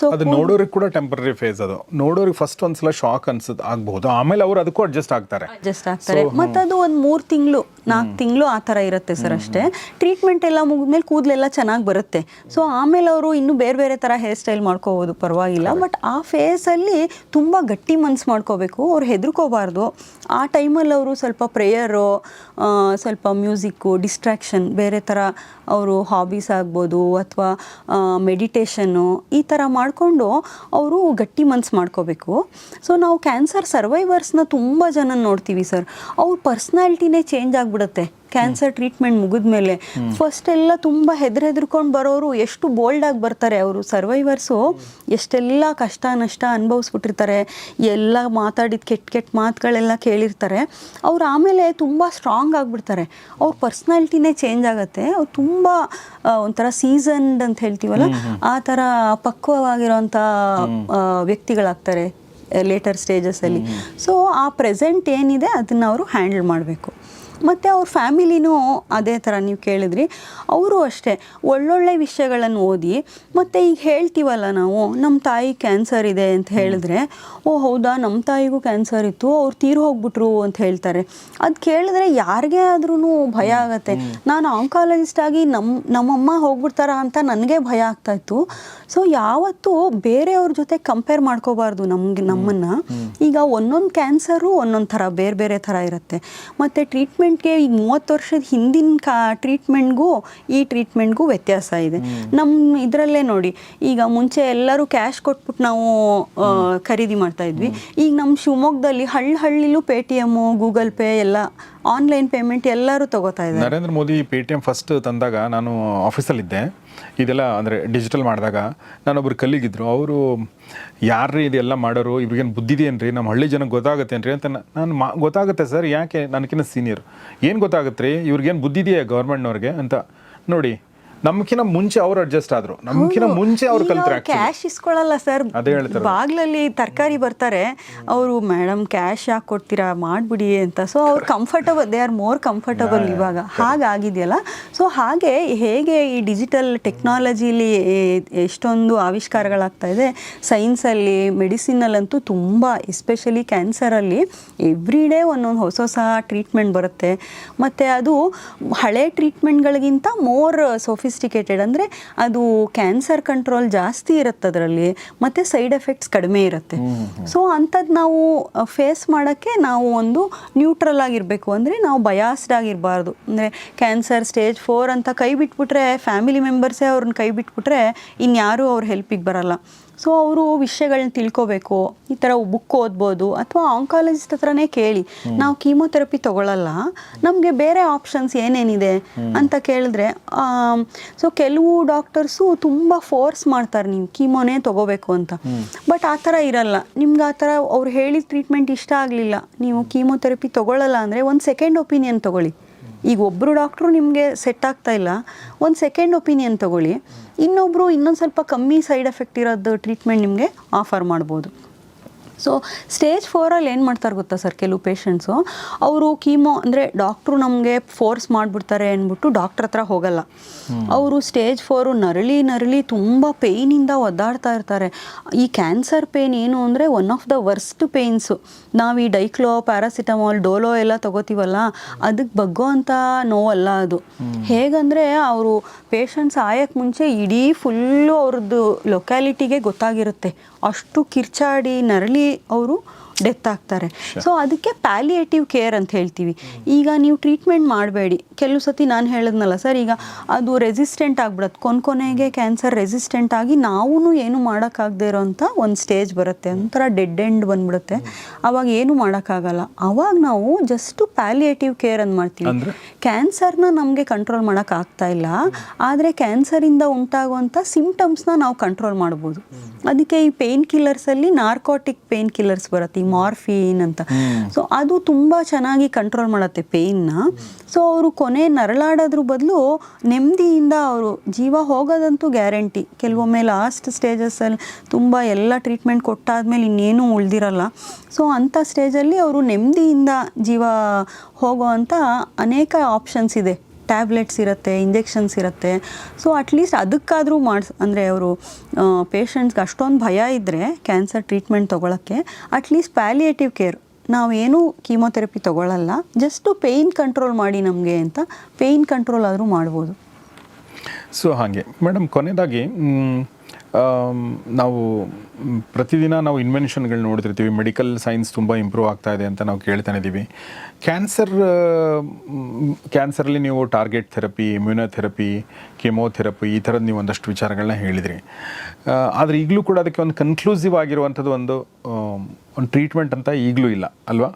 ಸೊ ಅದು ನೋಡೋರಿಗೆ ಕೂಡ ಟೆಂಪ್ರರಿ ಫೇಸ್ ಅದು. ನೋಡೋರಿಗೆ ಫಸ್ಟ್ ಒಂದ್ಸಲ ಶಾಕ್ ಅನ್ಸುತ್ತೆ ಆಗ್ಬೋದು. ಆಮೇಲೆ ಅವ್ರು ಅದಕ್ಕೂ ಅಡ್ಜಸ್ಟ್ ಆಗ್ತಾರೆ. ಅಡ್ಜಸ್ಟ್ ಆಗ್ತಾರೆ. ಮತ್ತು ಅದು ಒಂದು ಮೂರು ತಿಂಗಳು ನಾಲ್ಕು ತಿಂಗಳು ಆ ಥರ ಇರುತ್ತೆ ಸರ್ ಅಷ್ಟೇ. ಟ್ರೀಟ್ಮೆಂಟ್ ಎಲ್ಲ ಮುಗಿದ್ಮೇಲೆ ಕೂದಲೆಲ್ಲ ಚೆನ್ನಾಗಿ ಬರುತ್ತೆ. ಸೊ ಆಮೇಲೆ ಅವರು ಇನ್ನೂ ಬೇರೆ ಬೇರೆ ಥರ ಹೇರ್ ಸ್ಟೈಲ್ ಮಾಡ್ಕೋಬೋದು ಪರವಾಗಿಲ್ಲ. ಬಟ್ ಆ ಫೇಸಲ್ಲಿ ತುಂಬ ಗಟ್ಟಿ ಮನ್ಸು ಮಾಡ್ಕೋಬೇಕು, ಅವ್ರು ಹೆದರ್ಕೋಬಾರ್ದು. ಆ ಟೈಮಲ್ಲಿ ಅವರು ಸ್ವಲ್ಪ ಪ್ರೇಯರು ಸ್ವಲ್ಪ ಮ್ಯೂಸಿಕ್ಕು ಡಿಸ್ಟ್ರ್ಯಾಕ್ಷನ್ ಬೇರೆ ಥರ ಅವರು ಹಾಬೀಸ್ ಆಗ್ಬೋದು ಅಥವಾ ಮೆಡಿಟೇಷನ್ನು ಈ ಥರ ಮಾಡಿಕೊಂಡು ಅವರು ಗಟ್ಟಿ ಮನ್ಸು ಮಾಡ್ಕೋಬೇಕು. ಸೊ ನಾವು ಕ್ಯಾನ್ಸರ್ ಸರ್ವೈವರ್ಸ್ನ ತುಂಬ ಜನ ನೋಡ್ತೀವಿ ಸರ್. ಅವ್ರ ಪರ್ಸ್ನಾಲಿಟಿನೇ ಚೇಂಜ್ ಆಗಿಬಿಡುತ್ತೆ. ಕ್ಯಾನ್ಸರ್ ಟ್ರೀಟ್ಮೆಂಟ್ ಮುಗಿದ ಮೇಲೆ ಫಸ್ಟ್ ಎಲ್ಲ ತುಂಬ ಹೆದ್ರ ಹೆದರ್ಕೊಂಡು ಬರೋರು ಎಷ್ಟು ಬೋಲ್ಡ್ ಆಗಿ ಬರ್ತಾರೆ ಅವರು. ಸರ್ವೈವರ್ಸು ಎಷ್ಟೆಲ್ಲ ಕಷ್ಟ ನಷ್ಟ ಅನುಭವಿಸ್ಬಿಟ್ಟಿರ್ತಾರೆ. ಎಲ್ಲ ಮಾತಾಡಿದ ಕೆಟ್ಟ ಕೆಟ್ಟ ಮಾತುಗಳೆಲ್ಲ ಕೇಳಿರ್ತಾರೆ. ಅವ್ರು ಆಮೇಲೆ ತುಂಬ ಸ್ಟ್ರಾಂಗ್ ಆಗಿಬಿಡ್ತಾರೆ. ಅವ್ರ ಪರ್ಸ್ನಾಲಿಟಿನೇ ಚೇಂಜ್ ಆಗುತ್ತೆ. ಅವ್ರು ತುಂಬ ಒಂಥರ ಸೀಸನ್ಡ್ ಅಂತ ಹೇಳ್ತೀವಲ್ಲ? ಆ ಥರ ಪಕ್ವವಾಗಿರೋಂಥ ವ್ಯಕ್ತಿಗಳಾಗ್ತಾರೆ ಲೇಟರ್ ಸ್ಟೇಜಸಲ್ಲಿ ಸೊ ಆ ಪ್ರೆಸೆಂಟ್ ಏನಿದೆ ಅದನ್ನು ಅವರು ಹ್ಯಾಂಡಲ್ ಮಾಡಬೇಕು. ಮತ್ತು ಅವ್ರ ಫ್ಯಾಮಿಲಿನೂ ಅದೇ ಥರ ನೀವು ಕೇಳಿದ್ರಿ. ಅವರು ಅಷ್ಟೇ ಒಳ್ಳೊಳ್ಳೆ ವಿಷಯಗಳನ್ನು ಓದಿ ಮತ್ತು ಈಗ ಹೇಳ್ತೀವಲ್ಲ ನಾವು ನಮ್ಮ ತಾಯಿ ಕ್ಯಾನ್ಸರ್ ಇದೆ ಅಂತ ಹೇಳಿದ್ರೆ ಓ ಹೌದಾ ನಮ್ಮ ತಾಯಿಗೂ ಕ್ಯಾನ್ಸರ್ ಇತ್ತು ಅವ್ರು ತೀರು ಹೋಗ್ಬಿಟ್ರು ಅಂತ ಹೇಳ್ತಾರೆ. ಅದು ಕೇಳಿದ್ರೆ ಯಾರಿಗೆ ಆದ್ರೂ ಭಯ ಆಗತ್ತೆ. ನಾನು ಆಂಕಾಲಜಿಸ್ಟ್ ಆಗಿ ನಮ್ಮ ನಮ್ಮಮ್ಮ ಹೋಗ್ಬಿಡ್ತಾರ ಅಂತ ನನಗೆ ಭಯ ಆಗ್ತಾಯಿತ್ತು ಸೊ ಯಾವತ್ತೂ ಬೇರೆಯವ್ರ ಜೊತೆ ಕಂಪೇರ್ ಮಾಡ್ಕೋಬಾರ್ದು ನಮ್ಗೆ ನಮ್ಮನ್ನು. ಈಗ ಒಂದೊಂದು ಕ್ಯಾನ್ಸರು ಒಂದೊಂದು ಥರ ಬೇರೆ ಬೇರೆ ಥರ ಇರುತ್ತೆ. ಮತ್ತು ಟ್ರೀಟ್ಮೆಂಟ್ಗೆ ಈಗ ಮೂವತ್ತು ವರ್ಷದ ಹಿಂದಿನ ಕಾ ಟ್ರೀಟ್ಮೆಂಟ್ಗೂ ಈ ಟ್ರೀಟ್ಮೆಂಟ್ಗೂ ವ್ಯತ್ಯಾಸ ಇದೆ. ನಮ್ಮ ಇದರಲ್ಲೇ ನೋಡಿ ಈಗ ಮುಂಚೆ ಎಲ್ಲರೂ ಕ್ಯಾಶ್ ಕೊಟ್ಬಿಟ್ಟು ನಾವು ಖರೀದಿ ಮಾಡ್ತಾ ಇದ್ವಿ. ಈಗ ನಮ್ಮ ಶಿವಮೊಗ್ಗದಲ್ಲಿ ಹಳ್ಳಿ ಹಳ್ಳಿಲೂ Paytm Google pay ಎಲ್ಲ ಆನ್ಲೈನ್ ಪೇಮೆಂಟ್ ಎಲ್ಲರೂ ತಗೋತಾ ಇದ್ದಾರೆ. Narendra Modi Paytm first ತಂದಾಗ ನಾನು ಆಫೀಸಲ್ಲಿದ್ದೆ ಇದೆಲ್ಲ ಅಂದರೆ ಡಿಜಿಟಲ್ ಮಾಡಿದಾಗ ನಾನೊಬ್ರು ಕಲ್ಲಿಗಿದ್ರು, ಅವರು ಯಾರ್ರೀ ಇದೆಲ್ಲ ಮಾಡೋರು? ಇವ್ರಿಗೇನು ಬುದ್ಧಿದೇನ್ರಿ? ನಮ್ಮ ಹಳ್ಳಿ ಜನಕ್ಕೆ ಗೊತ್ತಾಗುತ್ತೆನ್ರಿ? ಅಂತ ನಾನು ಮಾ, ಗೊತ್ತಾಗುತ್ತೆ ಸರ್, ಯಾಕೆ? ನನಗಿನ್ನ ಸೀನಿಯರ್ ಏನು ಗೊತ್ತಾಗುತ್ತೆ ರೀ ಇವ್ರಿಗೇನು ಬುದ್ಧಿದೆಯಾ ಗೌರ್ಮೆಂಟ್ನವ್ರಿಗೆ? ಅಂತ ನೋಡಿ ನಮ್ಕಿನ ಮುಂಚೆ ಅವ್ರು ಅಡ್ಜಸ್ಟ್ ಆದ್ರು. ನಮ್ಕಿನ ಮುಂಚೆ ಅವ್ರು ಕಲ್ತ್ರೆ. ಕ್ಯಾಶ್ ಇಸ್ಕೊಳ್ಳಲ್ಲ ಸರ್ ಅದೇ ಹೇಳ್ತಾರೆ. ಬಾಗ್ಲಲ್ಲಿ ತರಕಾರಿ ಬರ್ತಾರೆ ಅವರು ಮೇಡಮ್ ಕ್ಯಾಶ್ ಯಾಕೆ ಕೊಡ್ತೀರಾ? ಮಾಡ್ಬಿಡಿ ಅಂತ. ಸೊ ಅವ್ರು comfortable they are more comfortable ಇವಾಗ. ಹಾಗಾಗಿದೆಯಲ್ಲ? ಸೊ ಹಾಗೆ ಹೇಗೆ ಈ ಡಿಜಿಟಲ್ ಟೆಕ್ನಾಲಜಿಲಿ ಎಷ್ಟೊಂದು ಆವಿಷ್ಕಾರಗಳಾಗ್ತಾ ಇದೆ. ಸೈನ್ಸಲ್ಲಿ ಮೆಡಿಸಿನಲ್ಲಂತೂ ತುಂಬ ಎಸ್ಪೆಷಲಿ ಕ್ಯಾನ್ಸರಲ್ಲಿ ಎವ್ರಿ ಡೇ ಒಂದೊಂದು ಹೊಸ ಹೊಸ ಟ್ರೀಟ್ಮೆಂಟ್ ಬರುತ್ತೆ. ಮತ್ತು ಅದು ಹಳೆ ಟ್ರೀಟ್ಮೆಂಟ್ಗಳಿಗಿಂತ ಮೋರ್ ಸೊಫಿಸ್ಟಿಕೇಟೆಡ್ ಅಂದರೆ ಅದು ಕ್ಯಾನ್ಸರ್ ಕಂಟ್ರೋಲ್ ಜಾಸ್ತಿ ಇರುತ್ತೆ ಅದರಲ್ಲಿ ಮತ್ತು ಸೈಡ್ ಎಫೆಕ್ಟ್ಸ್ ಕಡಿಮೆ ಇರುತ್ತೆ. ಸೊ ಅಂಥದ್ದು ನಾವು ಫೇಸ್ ಮಾಡೋಕ್ಕೆ ನಾವು ಒಂದು ನ್ಯೂಟ್ರಲ್ ಆಗಿರಬೇಕು ಅಂದರೆ ನಾವು ಬಯಾಸ್ಡ್ ಆಗಿರಬಾರ್ದು. ಅಂದರೆ ಕ್ಯಾನ್ಸರ್ ಸ್ಟೇಜ್ ಫೋರ್ ಅಂತ ಕೈ ಬಿಟ್ಬಿಟ್ರೆ ಫ್ಯಾಮಿಲಿ ಮೆಂಬರ್ಸೇ ಅವ್ರನ್ನ ಕೈ ಬಿಟ್ಬಿಟ್ರೆ ಇನ್ಯಾರೂ ಅವ್ರ ಹೆಲ್ಪಿಗೆ ಬರಲ್ಲ. ಸೊ ಅವರು ವಿಷಯಗಳನ್ನ ತಿಳ್ಕೊಬೇಕು ಈ ಥರ ಬುಕ್ ಓದ್ಬೋದು ಅಥವಾ ಆಂಕಾಲಜಿಸ್ಟ್ ಹತ್ರನೇ ಕೇಳಿ ನಾವು ಕೀಮೋಥೆರಪಿ ತಗೊಳ್ಳಲ್ಲ ನಮಗೆ ಬೇರೆ ಆಪ್ಷನ್ಸ್ ಏನೇನಿದೆ ಅಂತ ಕೇಳಿದ್ರೆ ಸೊ ಕೆಲವು ಡಾಕ್ಟರ್ಸು ತುಂಬ ಫೋರ್ಸ್ ಮಾಡ್ತಾರೆ ನೀವು ಕೀಮೋನೇ ತಗೋಬೇಕು ಅಂತ. ಬಟ್ ಆ ಥರ ಇರಲ್ಲ. ನಿಮ್ಗೆ ಆ ಥರ ಅವ್ರು ಹೇಳಿದ ಟ್ರೀಟ್ಮೆಂಟ್ ಇಷ್ಟ ಆಗಲಿಲ್ಲ. ನೀವು ಕೀಮೋಥೆರಪಿ ತಗೊಳ್ಳಲ್ಲ ಅಂದರೆ ಒಂದು ಸೆಕೆಂಡ್ ಒಪಿನಿಯನ್ ತಗೊಳ್ಳಿ. ಈಗ ಒಬ್ಬರು ಡಾಕ್ಟ್ರು ನಿಮಗೆ ಸೆಟ್ ಆಗ್ತಾ ಇಲ್ಲ, ಒಂದು ಸೆಕೆಂಡ್ ಒಪಿನಿಯನ್ ತಗೊಳ್ಳಿ. ಇನ್ನೊಬ್ಬರು ಇನ್ನೊಂದು ಸ್ವಲ್ಪ ಕಮ್ಮಿ ಸೈಡ್ ಎಫೆಕ್ಟ್ ಇರೋದು ಟ್ರೀಟ್ಮೆಂಟ್ ನಿಮಗೆ ಆಫರ್ ಮಾಡ್ಬೋದು. ಸೊ ಸ್ಟೇಜ್ ಫೋರಲ್ಲಿ ಏನು ಮಾಡ್ತಾರೆ ಗೊತ್ತಾ ಸರ್ ಕೆಲವು ಪೇಷಂಟ್ಸು ಅವರು ಕೀಮೋ ಅಂದರೆ ಡಾಕ್ಟ್ರು ನಮಗೆ ಫೋರ್ಸ್ ಮಾಡಿಬಿಡ್ತಾರೆ ಅಂದ್ಬಿಟ್ಟು ಡಾಕ್ಟ್ರ್ ಹತ್ರ ಹೋಗಲ್ಲ. ಅವರು ಸ್ಟೇಜ್ ಫೋರು ನರಳಿ ನರಳಿ ತುಂಬ ಪೇಯ್ನಿಂದ ಒದ್ದಾಡ್ತಾ ಇರ್ತಾರೆ. ಈ ಕ್ಯಾನ್ಸರ್ ಪೇಯ್ನ್ ಏನು ಅಂದರೆ one of the worst pains ನಾವು ಈ ಡೈಕ್ಲೋ ಪ್ಯಾರಾಸಿಟಮಾಲ್ ಡೋಲೋ ಎಲ್ಲ ತಗೋತೀವಲ್ಲ ಅದಕ್ಕೆ ಬಗ್ಗೋ ಅಂತ ನೋವಲ್ಲ ಅದು. ಹೇಗಂದರೆ ಅವರು ಪೇಷಂಟ್ಸ್ ಆಯಕ್ಕೆ ಮುಂಚೆ ಇಡೀ ಫುಲ್ಲು ಅವ್ರದ್ದು ಲೊಕ್ಯಾಲಿಟಿಗೆ ಗೊತ್ತಾಗಿರುತ್ತೆ. ಅಷ್ಟು ಕಿರ್ಚಾಡಿ ನರಳಿ ಅವರು ಡೆತ್ ಆಗ್ತಾರೆ. ಸೊ ಅದಕ್ಕೆ ಪ್ಯಾಲಿಯೇಟಿವ್ ಕೇರ್ ಅಂತ ಹೇಳ್ತೀವಿ. ಈಗ ನೀವು ಟ್ರೀಟ್ಮೆಂಟ್ ಮಾಡಬೇಡಿ. ಕೆಲವು ಸತಿ ನಾನು ಹೇಳಿದ್ನಲ್ಲ ಸರ್ ಈಗ ಅದು ರೆಸಿಸ್ಟೆಂಟ್ ಆಗ್ಬಿಡತ್ತೆ. ಕೊನ್ ಕೊನೆಗೆ ಕ್ಯಾನ್ಸರ್ ರೆಸಿಸ್ಟೆಂಟ್ ಆಗಿ ನಾವೂ ಏನು ಮಾಡೋಕ್ಕಾಗದೇ ಇರೋಂಥ ಒಂದು ಸ್ಟೇಜ್ ಬರುತ್ತೆ. ಒಂಥರ ಡೆಡ್ ಎಂಡ್ ಬಂದ್ಬಿಡುತ್ತೆ. ಅವಾಗ ಏನು ಮಾಡೋಕ್ಕಾಗಲ್ಲ. ಅವಾಗ ನಾವು ಜಸ್ಟ್ ಪ್ಯಾಲಿಯೇಟಿವ್ ಕೇರ್ ಅಂತ ಮಾಡ್ತೀವಿ? ಕ್ಯಾನ್ಸರ್ನ ನಮಗೆ ಕಂಟ್ರೋಲ್ ಮಾಡೋಕ್ಕಾಗ್ತಾ ಇಲ್ಲ. ಆದರೆ ಕ್ಯಾನ್ಸರಿಂದ ಉಂಟಾಗುವಂಥ ಸಿಂಪ್ಟಮ್ಸ್ನ ನಾವು ಕಂಟ್ರೋಲ್ ಮಾಡ್ಬೋದು. ಅದಕ್ಕೆ ಈ ಪೇನ್ ಕಿಲ್ಲರ್ಸಲ್ಲಿ ನಾರ್ಕೋಟಿಕ್ ಪೇನ್ ಕಿಲ್ಲರ್ಸ್ ಬರುತ್ತೆ. ಮಾರ್ಫಿನ್ ಅಂತ. ಸೊ ಅದು ತುಂಬ ಚೆನ್ನಾಗಿ ಕಂಟ್ರೋಲ್ ಮಾಡುತ್ತೆ ಪೇಯ್ನ ಸೊ ಅವರು ಕೊನೆ ನರಳಾಡೋದ್ರ ಬದಲು ನೆಮ್ಮದಿಯಿಂದ ಅವರು ಜೀವ ಹೋಗೋದಂತೂ ಗ್ಯಾರಂಟಿ ಕೆಲವೊಮ್ಮೆ ಲಾಸ್ಟ್ ಸ್ಟೇಜಸ್ಸಲ್ಲಿ ತುಂಬ ಎಲ್ಲ ಟ್ರೀಟ್ಮೆಂಟ್ ಕೊಟ್ಟಾದ್ಮೇಲೆ ಇನ್ನೇನು ಉಳಿದಿರಲ್ಲ. ಸೊ ಅಂಥ ಸ್ಟೇಜಲ್ಲಿ ಅವರು ನೆಮ್ಮದಿಯಿಂದ ಜೀವ ಹೋಗೋ ಹೋಗೋವಂಥ ಅನೇಕ ಆಪ್ಷನ್ಸ್ ಇದೆ. ಟ್ಯಾಬ್ಲೆಟ್ಸ್ ಇರುತ್ತೆ ಇಂಜೆಕ್ಷನ್ಸ್ ಇರುತ್ತೆ. ಸೊ ಅಟ್ಲೀಸ್ಟ್ ಅದಕ್ಕಾದರೂ ಮಾಡಿಸ್, ಅಂದರೆ ಅವರು ಪೇಷಂಟ್ಸ್ಗೆ ಅಷ್ಟೊಂದು ಭಯ ಇದ್ದರೆ ಕ್ಯಾನ್ಸರ್ ಟ್ರೀಟ್ಮೆಂಟ್ ತೊಗೊಳಕ್ಕೆ ಅಟ್ಲೀಸ್ಟ್ ಪ್ಯಾಲಿಯೇಟಿವ್ ಕೇರ್ ನಾವೇನು ಕೀಮೊಥೆರಪಿ ತೊಗೊಳ್ಳಲ್ಲ ಜಸ್ಟು ಪೇಯ್ನ್ ಕಂಟ್ರೋಲ್ ಮಾಡಿ ನಮಗೆ ಅಂತ ಪೇಯ್ನ್ ಕಂಟ್ರೋಲ್ ಆದರೂ ಮಾಡ್ಬೋದು. ಸೊ ಹಾಗೆ. ಮೇಡಮ್ ಕೊನೆಯದಾಗಿ ನಾವು ಪ್ರತಿದಿನ ನಾವು ಇನ್ವೆನ್ಷನ್ಗಳು ನೋಡ್ತಿರ್ತೀವಿ. ಮೆಡಿಕಲ್ ಸೈನ್ಸ್ ತುಂಬ ಇಂಪ್ರೂವ್ ಆಗ್ತಾ ಇದೆ ಅಂತ ನಾವು ಕೇಳ್ತಾನೆ ಇದ್ದೀವಿ ಕ್ಯಾನ್ಸರ್ ಕ್ಯಾನ್ಸರಲ್ಲಿ ನೀವು ಟಾರ್ಗೆಟ್ ಥೆರಪಿ ಇಮ್ಯುನೋಥೆರಪಿ ಕೆಮೋಥೆರಪಿ ಈ ಥರದ್ದು ನೀವು ಒಂದಷ್ಟು ವಿಚಾರಗಳನ್ನ ಹೇಳಿದ್ರಿ. ಆದರೆ ಈಗಲೂ ಕೂಡ ಅದಕ್ಕೆ ಒಂದು ಕನ್ಕ್ಲೂಸಿವ್ ಆಗಿರುವಂಥದ್ದು ಒಂದು ಒಂದು ಟ್ರೀಟ್ಮೆಂಟ್ ಅಂತ ಈಗಲೂ ಇಲ್ಲ, ಅಲ್ವಾ?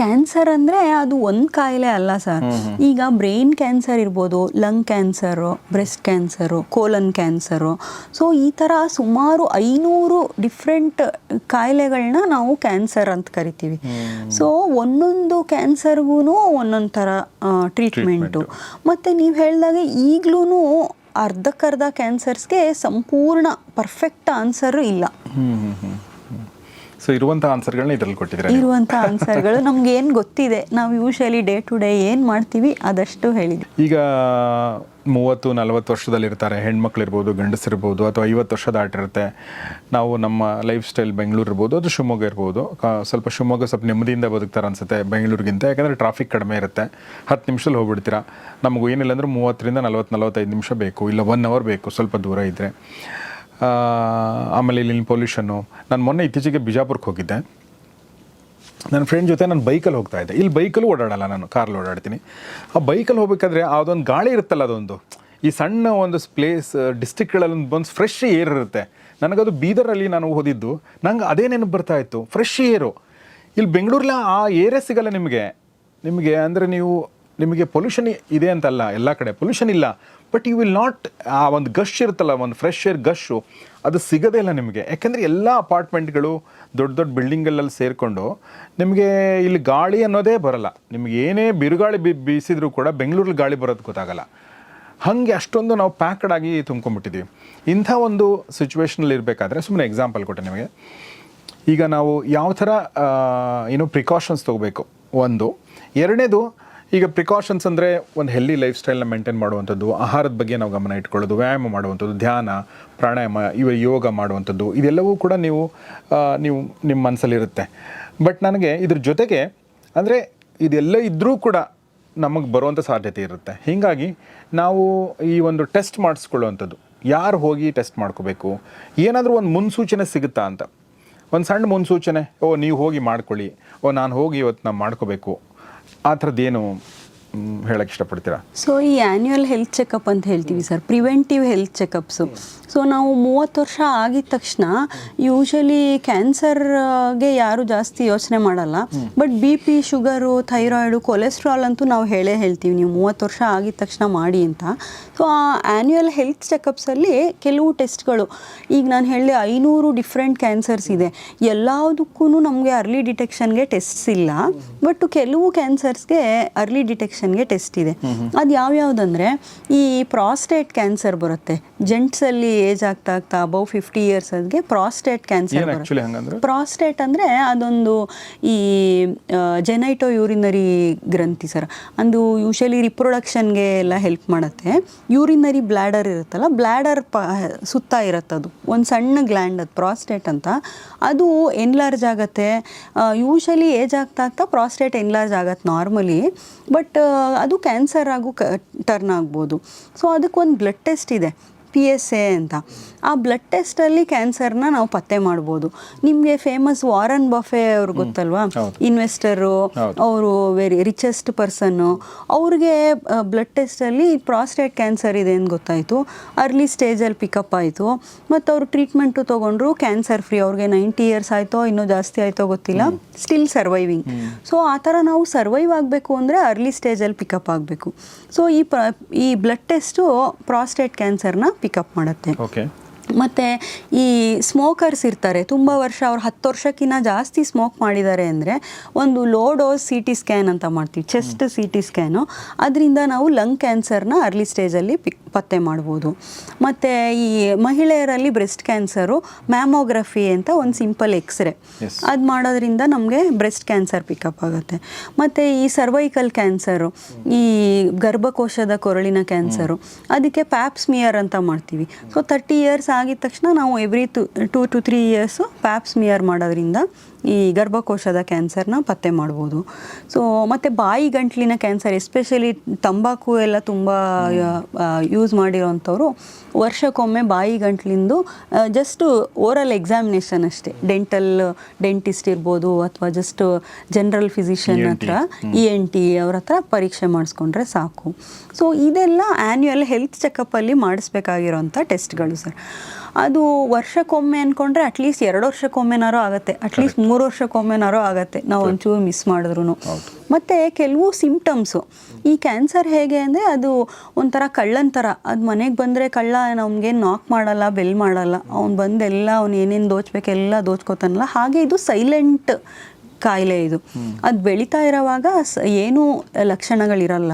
ಕ್ಯಾನ್ಸರ್ ಅಂದರೆ ಅದು ಒಂದು ಕಾಯಿಲೆ ಅಲ್ಲ ಸರ್. ಈಗ ಬ್ರೈನ್ ಕ್ಯಾನ್ಸರ್ ಇರ್ಬೋದು lung cancer breast cancer colon cancer so ಈ ಥರ ಸುಮಾರು ಐನೂರು ಡಿಫ್ರೆಂಟ್ ಕಾಯಿಲೆಗಳನ್ನ ನಾವು ಕ್ಯಾನ್ಸರ್ ಅಂತ ಕರಿತೀವಿ. ಸೊ ಒಂದೊಂದು ಕ್ಯಾನ್ಸರ್ಗೂ ಒಂದೊಂದು ಥರ ಟ್ರೀಟ್ಮೆಂಟು ಮತ್ತು ನೀವು ಹೇಳಿದಾಗ ಈಗಲೂ ಅರ್ಧಕ್ಕರ್ಧ ಕ್ಯಾನ್ಸರ್ಸ್ಗೆ ಸಂಪೂರ್ಣ ಪರ್ಫೆಕ್ಟ್ ಆನ್ಸರು ಇಲ್ಲ. ಸೊ ಇರುವಂಥ ಆನ್ಸರ್ಗಳನ್ನ ಇದ್ರಲ್ಲಿ ಕೊಟ್ಟಿದ್ರೆ ಇರುವಂಥ ಆನ್ಸರ್ಗಳು ನಮ್ಗೆ ಏನು ಗೊತ್ತಿದೆ ನಾವು ಯೂಶಲಿ ಡೇ ಟು ಡೇ ಏನು ಮಾಡ್ತೀವಿ ಅದಷ್ಟು ಹೇಳಿದ್ವಿ. ಈಗ ಮೂವತ್ತು ನಲವತ್ತು ವರ್ಷದಲ್ಲಿ ಇರ್ತಾರೆ ಹೆಣ್ಮಕ್ಳು ಇರ್ಬೋದು ಗಂಡಸಿರ್ಬೋದು ಅಥವಾ ಐವತ್ತು ಆಟ ಇರುತ್ತೆ ನಾವು ನಮ್ಮ ಲೈಫ್ ಸ್ಟೈಲ್ ಬೆಂಗಳೂರು ಇರ್ಬೋದು ಅದು ಶಿವಮೊಗ್ಗ ಇರ್ಬೋದು. ಸ್ವಲ್ಪ ಶಿವಮೊಗ್ಗ ಸ್ವಲ್ಪ ನೆಮ್ಮದಿಯಿಂದ ಬದುಕ್ತಾರೆ ಅನ್ಸುತ್ತೆ ಬೆಂಗಳೂರಿಗಿಂತ ಯಾಕಂದರೆ ಟ್ರಾಫಿಕ್ ಕಡಿಮೆ ಇರುತ್ತೆ. ಹತ್ತು ನಿಮಿಷದಲ್ಲಿ ಹೋಗ್ಬಿಡ್ತೀರಾ. ನಮಗೂ ಏನಿಲ್ಲ ಅಂದ್ರೆ ಮೂವತ್ತರಿಂದ ನಲವತ್ತು ನಲವತ್ತೈದು ನಿಮಿಷ ಬೇಕು ಇಲ್ಲ ಒನ್ ಅವರ್ ಬೇಕು ಸ್ವಲ್ಪ ದೂರ ಇದ್ದರೆ ಆಮೇಲೆ ಇಲ್ಲಿನ ಪೊಲ್ಯೂಷನ್ನು. ನಾನು ಮೊನ್ನೆ ಇತ್ತೀಚೆಗೆ ಬಿಜಾಪುರಕ್ಕೆ ಹೋಗಿದ್ದೆ. ನನ್ನ ಫ್ರೆಂಡ್ ಜೊತೆ ನಾನು ಬೈಕಲ್ಲಿ ಹೋಗ್ತಾ ಇದ್ದೆ. ಇಲ್ಲಿ ಬೈಕಲ್ಲೂ ಓಡಾಡಲ್ಲ ನಾನು ಕಾರಲ್ಲಿ ಓಡಾಡ್ತೀನಿ. ಆ ಬೈಕಲ್ಲಿ ಹೋಗ್ಬೇಕಾದ್ರೆ ಅದೊಂದು ಗಾಳಿ ಇರುತ್ತಲ್ಲ ಅದೊಂದು. ಈ ಸಣ್ಣ ಒಂದು ಪ್ಲೇಸ್ ಡಿಸ್ಟಿಕ್ಗಳಲ್ಲಿ ಬಂದು ಫ್ರೆಶ್ ಏರ್ ಇರುತ್ತೆ. ನನಗದು ಬೀದರಲ್ಲಿ ನಾನು ಓದಿದ್ದು, ನಂಗೆ ಅದೇ ನೆನಪು ಬರ್ತಾ ಇತ್ತು. ಫ್ರೆಶ್ ಏರು ಇಲ್ಲಿ ಬೆಂಗಳೂರಲ್ಲಿ ಆ ಏರೇ ಸಿಗಲ್ಲ ನಿಮಗೆ. ನಿಮಗೆ ಅಂದರೆ ನೀವು ನಿಮಗೆ ಪೊಲ್ಯೂಷನ್ ಇದೆ ಅಂತಲ್ಲ, ಎಲ್ಲ ಕಡೆ ಪೊಲ್ಯೂಷನ್ ಇಲ್ಲ. ಬಟ್ ಯು ವಿಲ್ ನಾಟ್ ಆ ಒಂದು ಗಶ್ ಇರುತ್ತಲ್ಲ, ಒಂದು ಫ್ರೆಶ್ ಏರ್ ಗಶ್ಶು ಅದು ಸಿಗೋದೇ ಇಲ್ಲ ನಿಮಗೆ. ಯಾಕೆಂದರೆ ಎಲ್ಲ ಅಪಾರ್ಟ್ಮೆಂಟ್ಗಳು ದೊಡ್ಡ ದೊಡ್ಡ ಬಿಲ್ಡಿಂಗಲ್ಲಲ್ಲಿ ಸೇರಿಕೊಂಡು ನಿಮಗೆ ಇಲ್ಲಿ ಗಾಳಿ ಅನ್ನೋದೇ ಬರಲ್ಲ. ನಿಮಗೆ ಏನೇ ಬಿರುಗಾಳಿ ಬಿ ಬೀಸಿದರೂ ಕೂಡ ಬೆಂಗಳೂರಲ್ಲಿ ಗಾಳಿ ಬರೋದು ಗೊತ್ತಾಗಲ್ಲ. ಹಾಗೆ ಅಷ್ಟೊಂದು ನಾವು ಪ್ಯಾಕ್ಡ್ ಆಗಿ ತುಂಬ್ಕೊಂಡ್ಬಿಟ್ಟಿದ್ದೀವಿ ಇಂಥ ಒಂದು ಸಿಚುವೇಷನಲ್ಲಿ ಇರಬೇಕಾದ್ರೆ ಸುಮ್ಮನೆ ಎಕ್ಸಾಂಪಲ್ ಕೊಟ್ಟೆ ನಿಮಗೆ. ಈಗ ನಾವು ಯಾವ ಥರ ಏನು ಪ್ರಿಕಾಷನ್ಸ್ ತೊಗೋಬೇಕು? ಒಂದು, ಎರಡನೇದು ಈಗ ಪ್ರಿಕಾಷನ್ಸ್ ಅಂದರೆ ಒಂದು ಹೆಲ್ದಿ ಲೈಫ್ ಸ್ಟೈಲ್ನ ಮೇಂಟೈನ್ ಮಾಡುವಂಥದ್ದು, ಆಹಾರದ ಬಗ್ಗೆ ನಾವು ಗಮನ ಇಟ್ಕೊಳ್ಳೋದು, ವ್ಯಾಯಾಮ ಮಾಡುವಂಥದ್ದು, ಧ್ಯಾನ, ಪ್ರಾಣಾಯಾಮ, ಇವ ಯೋಗ ಮಾಡುವಂಥದ್ದು, ಇದೆಲ್ಲವೂ ಕೂಡ ನೀವು ನೀವು ನಿಮ್ಮ ಮನಸ್ಸಲ್ಲಿರುತ್ತೆ ಬಟ್ ನನಗೆ ಇದ್ರ ಜೊತೆಗೆ ಅಂದರೆ ಇದೆಲ್ಲ ಇದ್ದರೂ ಕೂಡ ನಮಗೆ ಬರುವಂಥ ಸಾಧ್ಯತೆ ಇರುತ್ತೆ. ಹೀಗಾಗಿ ನಾವು ಈ ಒಂದು ಟೆಸ್ಟ್ ಮಾಡಿಸ್ಕೊಳ್ಳುವಂಥದ್ದು. ಯಾರು ಹೋಗಿ ಟೆಸ್ಟ್ ಮಾಡ್ಕೋಬೇಕು? ಏನಾದರೂ ಒಂದು ಮುನ್ಸೂಚನೆ ಸಿಗುತ್ತಾ ಅಂತ. ಒಂದು ಸಣ್ಣ ಮುನ್ಸೂಚನೆ, ಓ, ನೀವು ಹೋಗಿ ಮಾಡ್ಕೊಳ್ಳಿ. ಓ, ನಾನು ಹೋಗಿ ಇವತ್ತು ನಾನು ಮಾಡ್ಕೋಬೇಕು. ಆ ಏನು ಹೇಳಕ್ಕೆ ಇಷ್ಟಪಡ್ತೀರಾ? ಸೊ ಈ ಆ್ಯನ್ಯುವಲ್ ಹೆಲ್ತ್ ಚೆಕಪ್ ಅಂತ ಹೇಳ್ತೀವಿ sir preventive health checkups so ನಾವು ಮೂವತ್ತು ವರ್ಷ ಆಗಿದ ತಕ್ಷಣ ಯೂಶಲಿ ಕ್ಯಾನ್ಸರ್ಗೆ ಯಾರು ಜಾಸ್ತಿ ಯೋಚನೆ ಮಾಡಲ್ಲ. But B P sugar thyroid cholesterol ಅಂತೂ ನಾವು ಹೇಳೇ ಹೇಳ್ತೀವಿ, ನೀವು ಮೂವತ್ತು ವರ್ಷ ಆಗಿದ ತಕ್ಷಣ ಮಾಡಿ ಅಂತ. ಸೊ ಆ ಆ್ಯನ್ಯುವಲ್ ಹೆಲ್ತ್ ಚೆಕಪ್ಸಲ್ಲಿ ಕೆಲವು ಟೆಸ್ಟ್ಗಳು ಈಗ ನಾನು ಹೇಳಿದೆ ಐನೂರು ಡಿಫ್ರೆಂಟ್ ಕ್ಯಾನ್ಸರ್ಸ್ ಇದೆ. ಎಲ್ಲದಕ್ಕೂ ನಮಗೆ ಅರ್ಲಿ ಡಿಟೆಕ್ಷನ್ಗೆ ಟೆಸ್ಟ್ಸ್ ಇಲ್ಲ. ಬಟ್ ಕೆಲವು ಕ್ಯಾನ್ಸರ್ಸ್ಗೆ ಅರ್ಲಿ ಡಿಟೆಕ್ಷನ್ಗೆ ಟೆಸ್ಟ್ ಇದೆ. ಅದು ಯಾವ್ಯಾವುದಂದ್ರೆ ಈ ಪ್ರಾಸ್ಟೇಟ್ ಕ್ಯಾನ್ಸರ್ ಬರುತ್ತೆ. ಜೆಂಟ್ಸಲ್ಲಿ ಏಜ್ ಆಗ್ತಾ ಆಗ್ತಾ ಅಬೌವ್ ಫಿಫ್ಟಿ ಇಯರ್ಸ್ಗೆ ಪ್ರಾಸ್ಟೇಟ್ ಕ್ಯಾನ್ಸರ್ ಬರುತ್ತೆ. ಪ್ರಾಸ್ಟೇಟ್ ಅಂದರೆ ಅದೊಂದು ಈ ಜೆನೈಟೋ ಯೂರಿನರಿ ಗ್ರಂಥಿ ಸರ್. ಅಂದು ಯೂಶಲಿ ರಿಪ್ರೊಡಕ್ಷನ್ಗೆ ಎಲ್ಲ ಹೆಲ್ಪ್ ಮಾಡುತ್ತೆ. ಯೂರಿನರಿ ಬ್ಲ್ಯಾಡರ್ ಇರುತ್ತಲ್ಲ ಬ್ಲ್ಯಾಡರ್ ಪ ಸುತ್ತ ಇರುತ್ತದು ಅದು. ಒಂದು ಸಣ್ಣ ಗ್ಲ್ಯಾಂಡ್ ಅದು ಪ್ರಾಸ್ಟೇಟ್ ಅಂತ. ಅದು ಎನ್ಲಾರ್ಜ್ ಆಗುತ್ತೆ. ಯೂಶಲಿ ಏಜ್ ಆಗ್ತಾ ಆಗ್ತಾ ಪ್ರಾಸ್ಟೇಟ್ ಎನ್ಲಾರ್ಜ್ ಆಗತ್ತೆ ನಾರ್ಮಲಿ ಬಟ್ ಅದು ಕ್ಯಾನ್ಸರ್ ಆಗು, ಕ ಟರ್ನ್ ಆಗ್ಬೋದು. ಸೊ ಅದಕ್ಕೊಂದು ಬ್ಲಡ್ ಟೆಸ್ಟ್ ಇದೆ. ಪಿ ಎಸ್ ಎ ಅಂತ. ಆ ಬ್ಲಡ್ ಟೆಸ್ಟಲ್ಲಿ ಕ್ಯಾನ್ಸರ್ನ ನಾವು ಪತ್ತೆ ಮಾಡ್ಬೋದು. ನಿಮಗೆ ಫೇಮಸ್ ವಾರನ್ ಬಫೆ ಅವ್ರು ಗೊತ್ತಲ್ವಾ? ಇನ್ವೆಸ್ಟರು ಅವರು ವೆರಿ ರಿಚೆಸ್ಟ್ ಪರ್ಸನ್ನು ಅವ್ರಿಗೆ ಬ್ಲಡ್ ಟೆಸ್ಟಲ್ಲಿ ಪ್ರಾಸ್ಟೇಟ್ ಕ್ಯಾನ್ಸರ್ ಇದೆ ಅಂತ ಗೊತ್ತಾಯಿತು. ಅರ್ಲಿ ಸ್ಟೇಜಲ್ಲಿ ಪಿಕಪ್ ಆಯಿತು. ಮತ್ತು ಅವರು ಟ್ರೀಟ್ಮೆಂಟು ತೊಗೊಂಡ್ರು ಕ್ಯಾನ್ಸರ್ ಫ್ರೀ ಅವ್ರಿಗೆ ನೈಂಟಿ ಇಯರ್ಸ್ ಆಯಿತೋ ಇನ್ನೂ ಜಾಸ್ತಿ ಆಯಿತೋ ಗೊತ್ತಿಲ್ಲ. ಸ್ಟಿಲ್ ಸರ್ವೈವಿಂಗ್ ಸೊ ಆ ಥರ ನಾವು ಸರ್ವೈವ್ ಆಗಬೇಕು ಅಂದರೆ ಅರ್ಲಿ ಸ್ಟೇಜಲ್ಲಿ ಪಿಕಪ್ ಆಗಬೇಕು. ಸೊ ಈ ಪ್ರ ಈ ಬ್ಲಡ್ ಟೆಸ್ಟು ಪ್ರಾಸ್ಟೇಟ್ ಕ್ಯಾನ್ಸರ್ನ ಪಿಕಪ್ ಮಾಡುತ್ತೆ ಓಕೆ ಮತ್ತು ಈ ಸ್ಮೋಕರ್ಸ್ ಇರ್ತಾರೆ ತುಂಬ ವರ್ಷ ಅವ್ರು ಹತ್ತು ವರ್ಷಕ್ಕಿಂತ ಜಾಸ್ತಿ ಸ್ಮೋಕ್ ಮಾಡಿದ್ದಾರೆ ಅಂದರೆ ಒಂದು low dose C T scan ಅಂತ ಮಾಡ್ತೀವಿ ಚೆಸ್ಟ್ ಸಿ ಟಿ ಸ್ಕ್ಯಾನು ಅದರಿಂದ ನಾವು ಲಂಗ್ ಕ್ಯಾನ್ಸರ್ನ ಅರ್ಲಿ ಸ್ಟೇಜಲ್ಲಿ ಪಿಕ್ ಪತ್ತೆ ಮಾಡ್ಬೋದು. ಮತ್ತು ಈ ಮಹಿಳೆಯರಲ್ಲಿ ಬ್ರೆಸ್ಟ್ ಕ್ಯಾನ್ಸರು ಮ್ಯಾಮೋಗ್ರಫಿ ಅಂತ ಒಂದು ಸಿಂಪಲ್ ಎಕ್ಸ್ರೇ. ಅದು ಮಾಡೋದ್ರಿಂದ ನಮಗೆ ಬ್ರೆಸ್ಟ್ ಕ್ಯಾನ್ಸರ್ ಪಿಕಪ್ ಆಗುತ್ತೆ. ಮತ್ತು ಈ ಸರ್ವೈಕಲ್ ಕ್ಯಾನ್ಸರು ಈ ಗರ್ಭಕೋಶದ ಕೊರಳಿನ ಕ್ಯಾನ್ಸರು ಅದಕ್ಕೆ ಪ್ಯಾಪ್ಸ್ಮಿಯರ್ ಅಂತ ಮಾಡ್ತೀವಿ. ಸೊ ತರ್ಟಿ ಇಯರ್ಸ್ ಆಗಿದ ತಕ್ಷಣ ನಾವು every two two to three years pap smear ಮಾಡೋದ್ರಿಂದ ಈ ಗರ್ಭಕೋಶದ ಕ್ಯಾನ್ಸರ್ನ ಪತ್ತೆ ಮಾಡ್ಬೋದು. ಸೊ ಮತ್ತು ಬಾಯಿ ಗಂಟ್ಲಿನ ಕ್ಯಾನ್ಸರ್ ಎಸ್ಪೆಷಲಿ ತಂಬಾಕು ಎಲ್ಲ ತುಂಬ ಯೂಸ್ ಮಾಡಿರೋವಂಥವ್ರು ವರ್ಷಕ್ಕೊಮ್ಮೆ ಬಾಯಿ ಗಂಟ್ಲಿಂದು ಜಸ್ಟ್ ಓರಲ್ ಎಕ್ಸಾಮಿನೇಷನ್ ಅಷ್ಟೇ. ಡೆಂಟಲ್ ಡೆಂಟಿಸ್ಟ್ ಇರ್ಬೋದು ಅಥವಾ ಜಸ್ಟ್ ಜನರಲ್ ಫಿಸಿಷಿಯನ್. ಹತ್ರ ಇ ಎನ್ ಟಿ ಅವ್ರ ಹತ್ರ ಪರೀಕ್ಷೆ ಮಾಡಿಸ್ಕೊಂಡ್ರೆ ಸಾಕು. ಸೊ ಇದೆಲ್ಲ ಆ್ಯನ್ಯುಯಲ್ ಹೆಲ್ತ್ ಚೆಕಪ್ಪಲ್ಲಿ ಮಾಡಿಸ್ಬೇಕಾಗಿರೋಂಥ ಟೆಸ್ಟ್ಗಳು ಸರ್. ಅದು ವರ್ಷಕ್ಕೊಮ್ಮೆ ಅಂದ್ಕೊಂಡ್ರೆ ಅಟ್ಲೀಸ್ಟ್ ಎರಡು ವರ್ಷಕ್ಕೊಮ್ಮೆನಾರೋ ಆಗುತ್ತೆ. ಅಟ್ಲೀಸ್ಟ್ ಮೂರು ವರ್ಷಕ್ಕೊಮ್ಮೆನಾರೋ ಆಗುತ್ತೆ. ನಾವು ಒಂಚೂರು ಮಿಸ್ ಮಾಡಿದ್ರು ಮತ್ತು ಕೆಲವು ಸಿಮ್ಟಮ್ಸು ಈ ಕ್ಯಾನ್ಸರ್ ಹೇಗೆ ಅಂದರೆ ಅದು ಒಂಥರ ಕಳ್ಳನ ಥರ ಅದು ಮನೆಗೆ ಬಂದರೆ ಕಳ್ಳ ನಮಗೆ ನಾಕ್ ಮಾಡಲ್ಲ ಬೆಲ್ ಮಾಡಲ್ಲ. ಅವ್ನು ಬಂದೆಲ್ಲ ಅವ್ನು ಏನೇನು ದೋಚ್ಬೇಕೆಲ್ಲ ದೋಚ್ಕೋತಾನಲ್ಲ. ಹಾಗೆ ಇದು ಸೈಲೆಂಟ್ ಕಾಯಿಲೆ ಇದು. ಅದು ಬೆಳೀತಾ ಇರೋವಾಗ ಏನು ಲಕ್ಷಣಗಳಿರಲ್ಲ,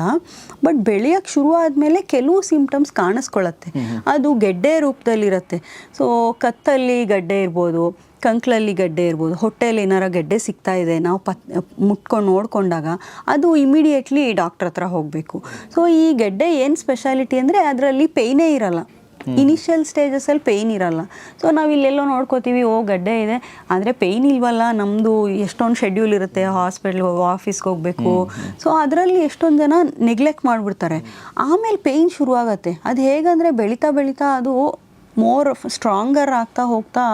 ಬಟ್ ಬೆಳೆಯೋಕ್ಕೆ ಶುರು ಆದಮೇಲೆ ಕೆಲವು ಸಿಂಪ್ಟಮ್ಸ್ ಕಾಣಿಸ್ಕೊಳ್ಳುತ್ತೆ ಅದು ಗೆಡ್ಡೆ ರೂಪದಲ್ಲಿರುತ್ತೆ. ಸೊ, ಕತ್ತಲ್ಲಿ ಗಡ್ಡೆ ಇರ್ಬೋದು, ಕಂಕ್ಳಲ್ಲಿ ಗಡ್ಡೆ ಇರ್ಬೋದು ಹೊಟ್ಟೆಯಲ್ಲಿ ಏನಾರ ಗೆಡ್ಡೆ ಸಿಗ್ತಾ ಇದೆ, ನಾವು ಪತ್ ಮುಟ್ಕೊಂಡು ನೋಡಿಕೊಂಡಾಗ ಅದು ಇಮಿಡಿಯೇಟ್ಲಿ ಡಾಕ್ಟ್ರ್ ಹತ್ರ ಹೋಗಬೇಕು. ಸೊ, ಈ ಗೆಡ್ಡೆ ಏನು ಸ್ಪೆಷಾಲಿಟಿ ಅಂದರೆ ಅದರಲ್ಲಿ ಪೇಯ್ನೇ ಇರಲ್ಲ. ಇನಿಷಿಯಲ್ ಸ್ಟೇಜಸಲ್ಲಿ ಪೇಯ್ನ್ ಇರಲ್ಲ. ಸೊ ನಾವು ಇಲ್ಲೆಲ್ಲೋ ನೋಡ್ಕೋತೀವಿ ಓ ಗಡ್ಡೆ ಇದೆ. ಆದರೆ ಪೇಯ್ನ್ ಇಲ್ವಲ್ಲ ನಮ್ಮದು ಎಷ್ಟೊಂದು ಶೆಡ್ಯೂಲ್ ಇರುತ್ತೆ ಹಾಸ್ಪಿಟ್ಲ್ ಆಫೀಸ್ಗೆ ಹೋಗಬೇಕು. ಸೊ ಅದರಲ್ಲಿ ಎಷ್ಟೊಂದು ಜನ ನೆಗ್ಲೆಕ್ಟ್ ಮಾಡಿಬಿಡ್ತಾರೆ. ಆಮೇಲೆ ಪೇಯ್ನ್ ಶುರುವಾಗತ್ತೆ. ಅದು ಹೇಗಂದರೆ ಬೆಳೀತಾ ಬೆಳೀತಾ ಅದು ಮೋರ್ ಸ್ಟ್ರಾಂಗರ್ ಆಗ್ತಾ ಹೋಗ್ತಾ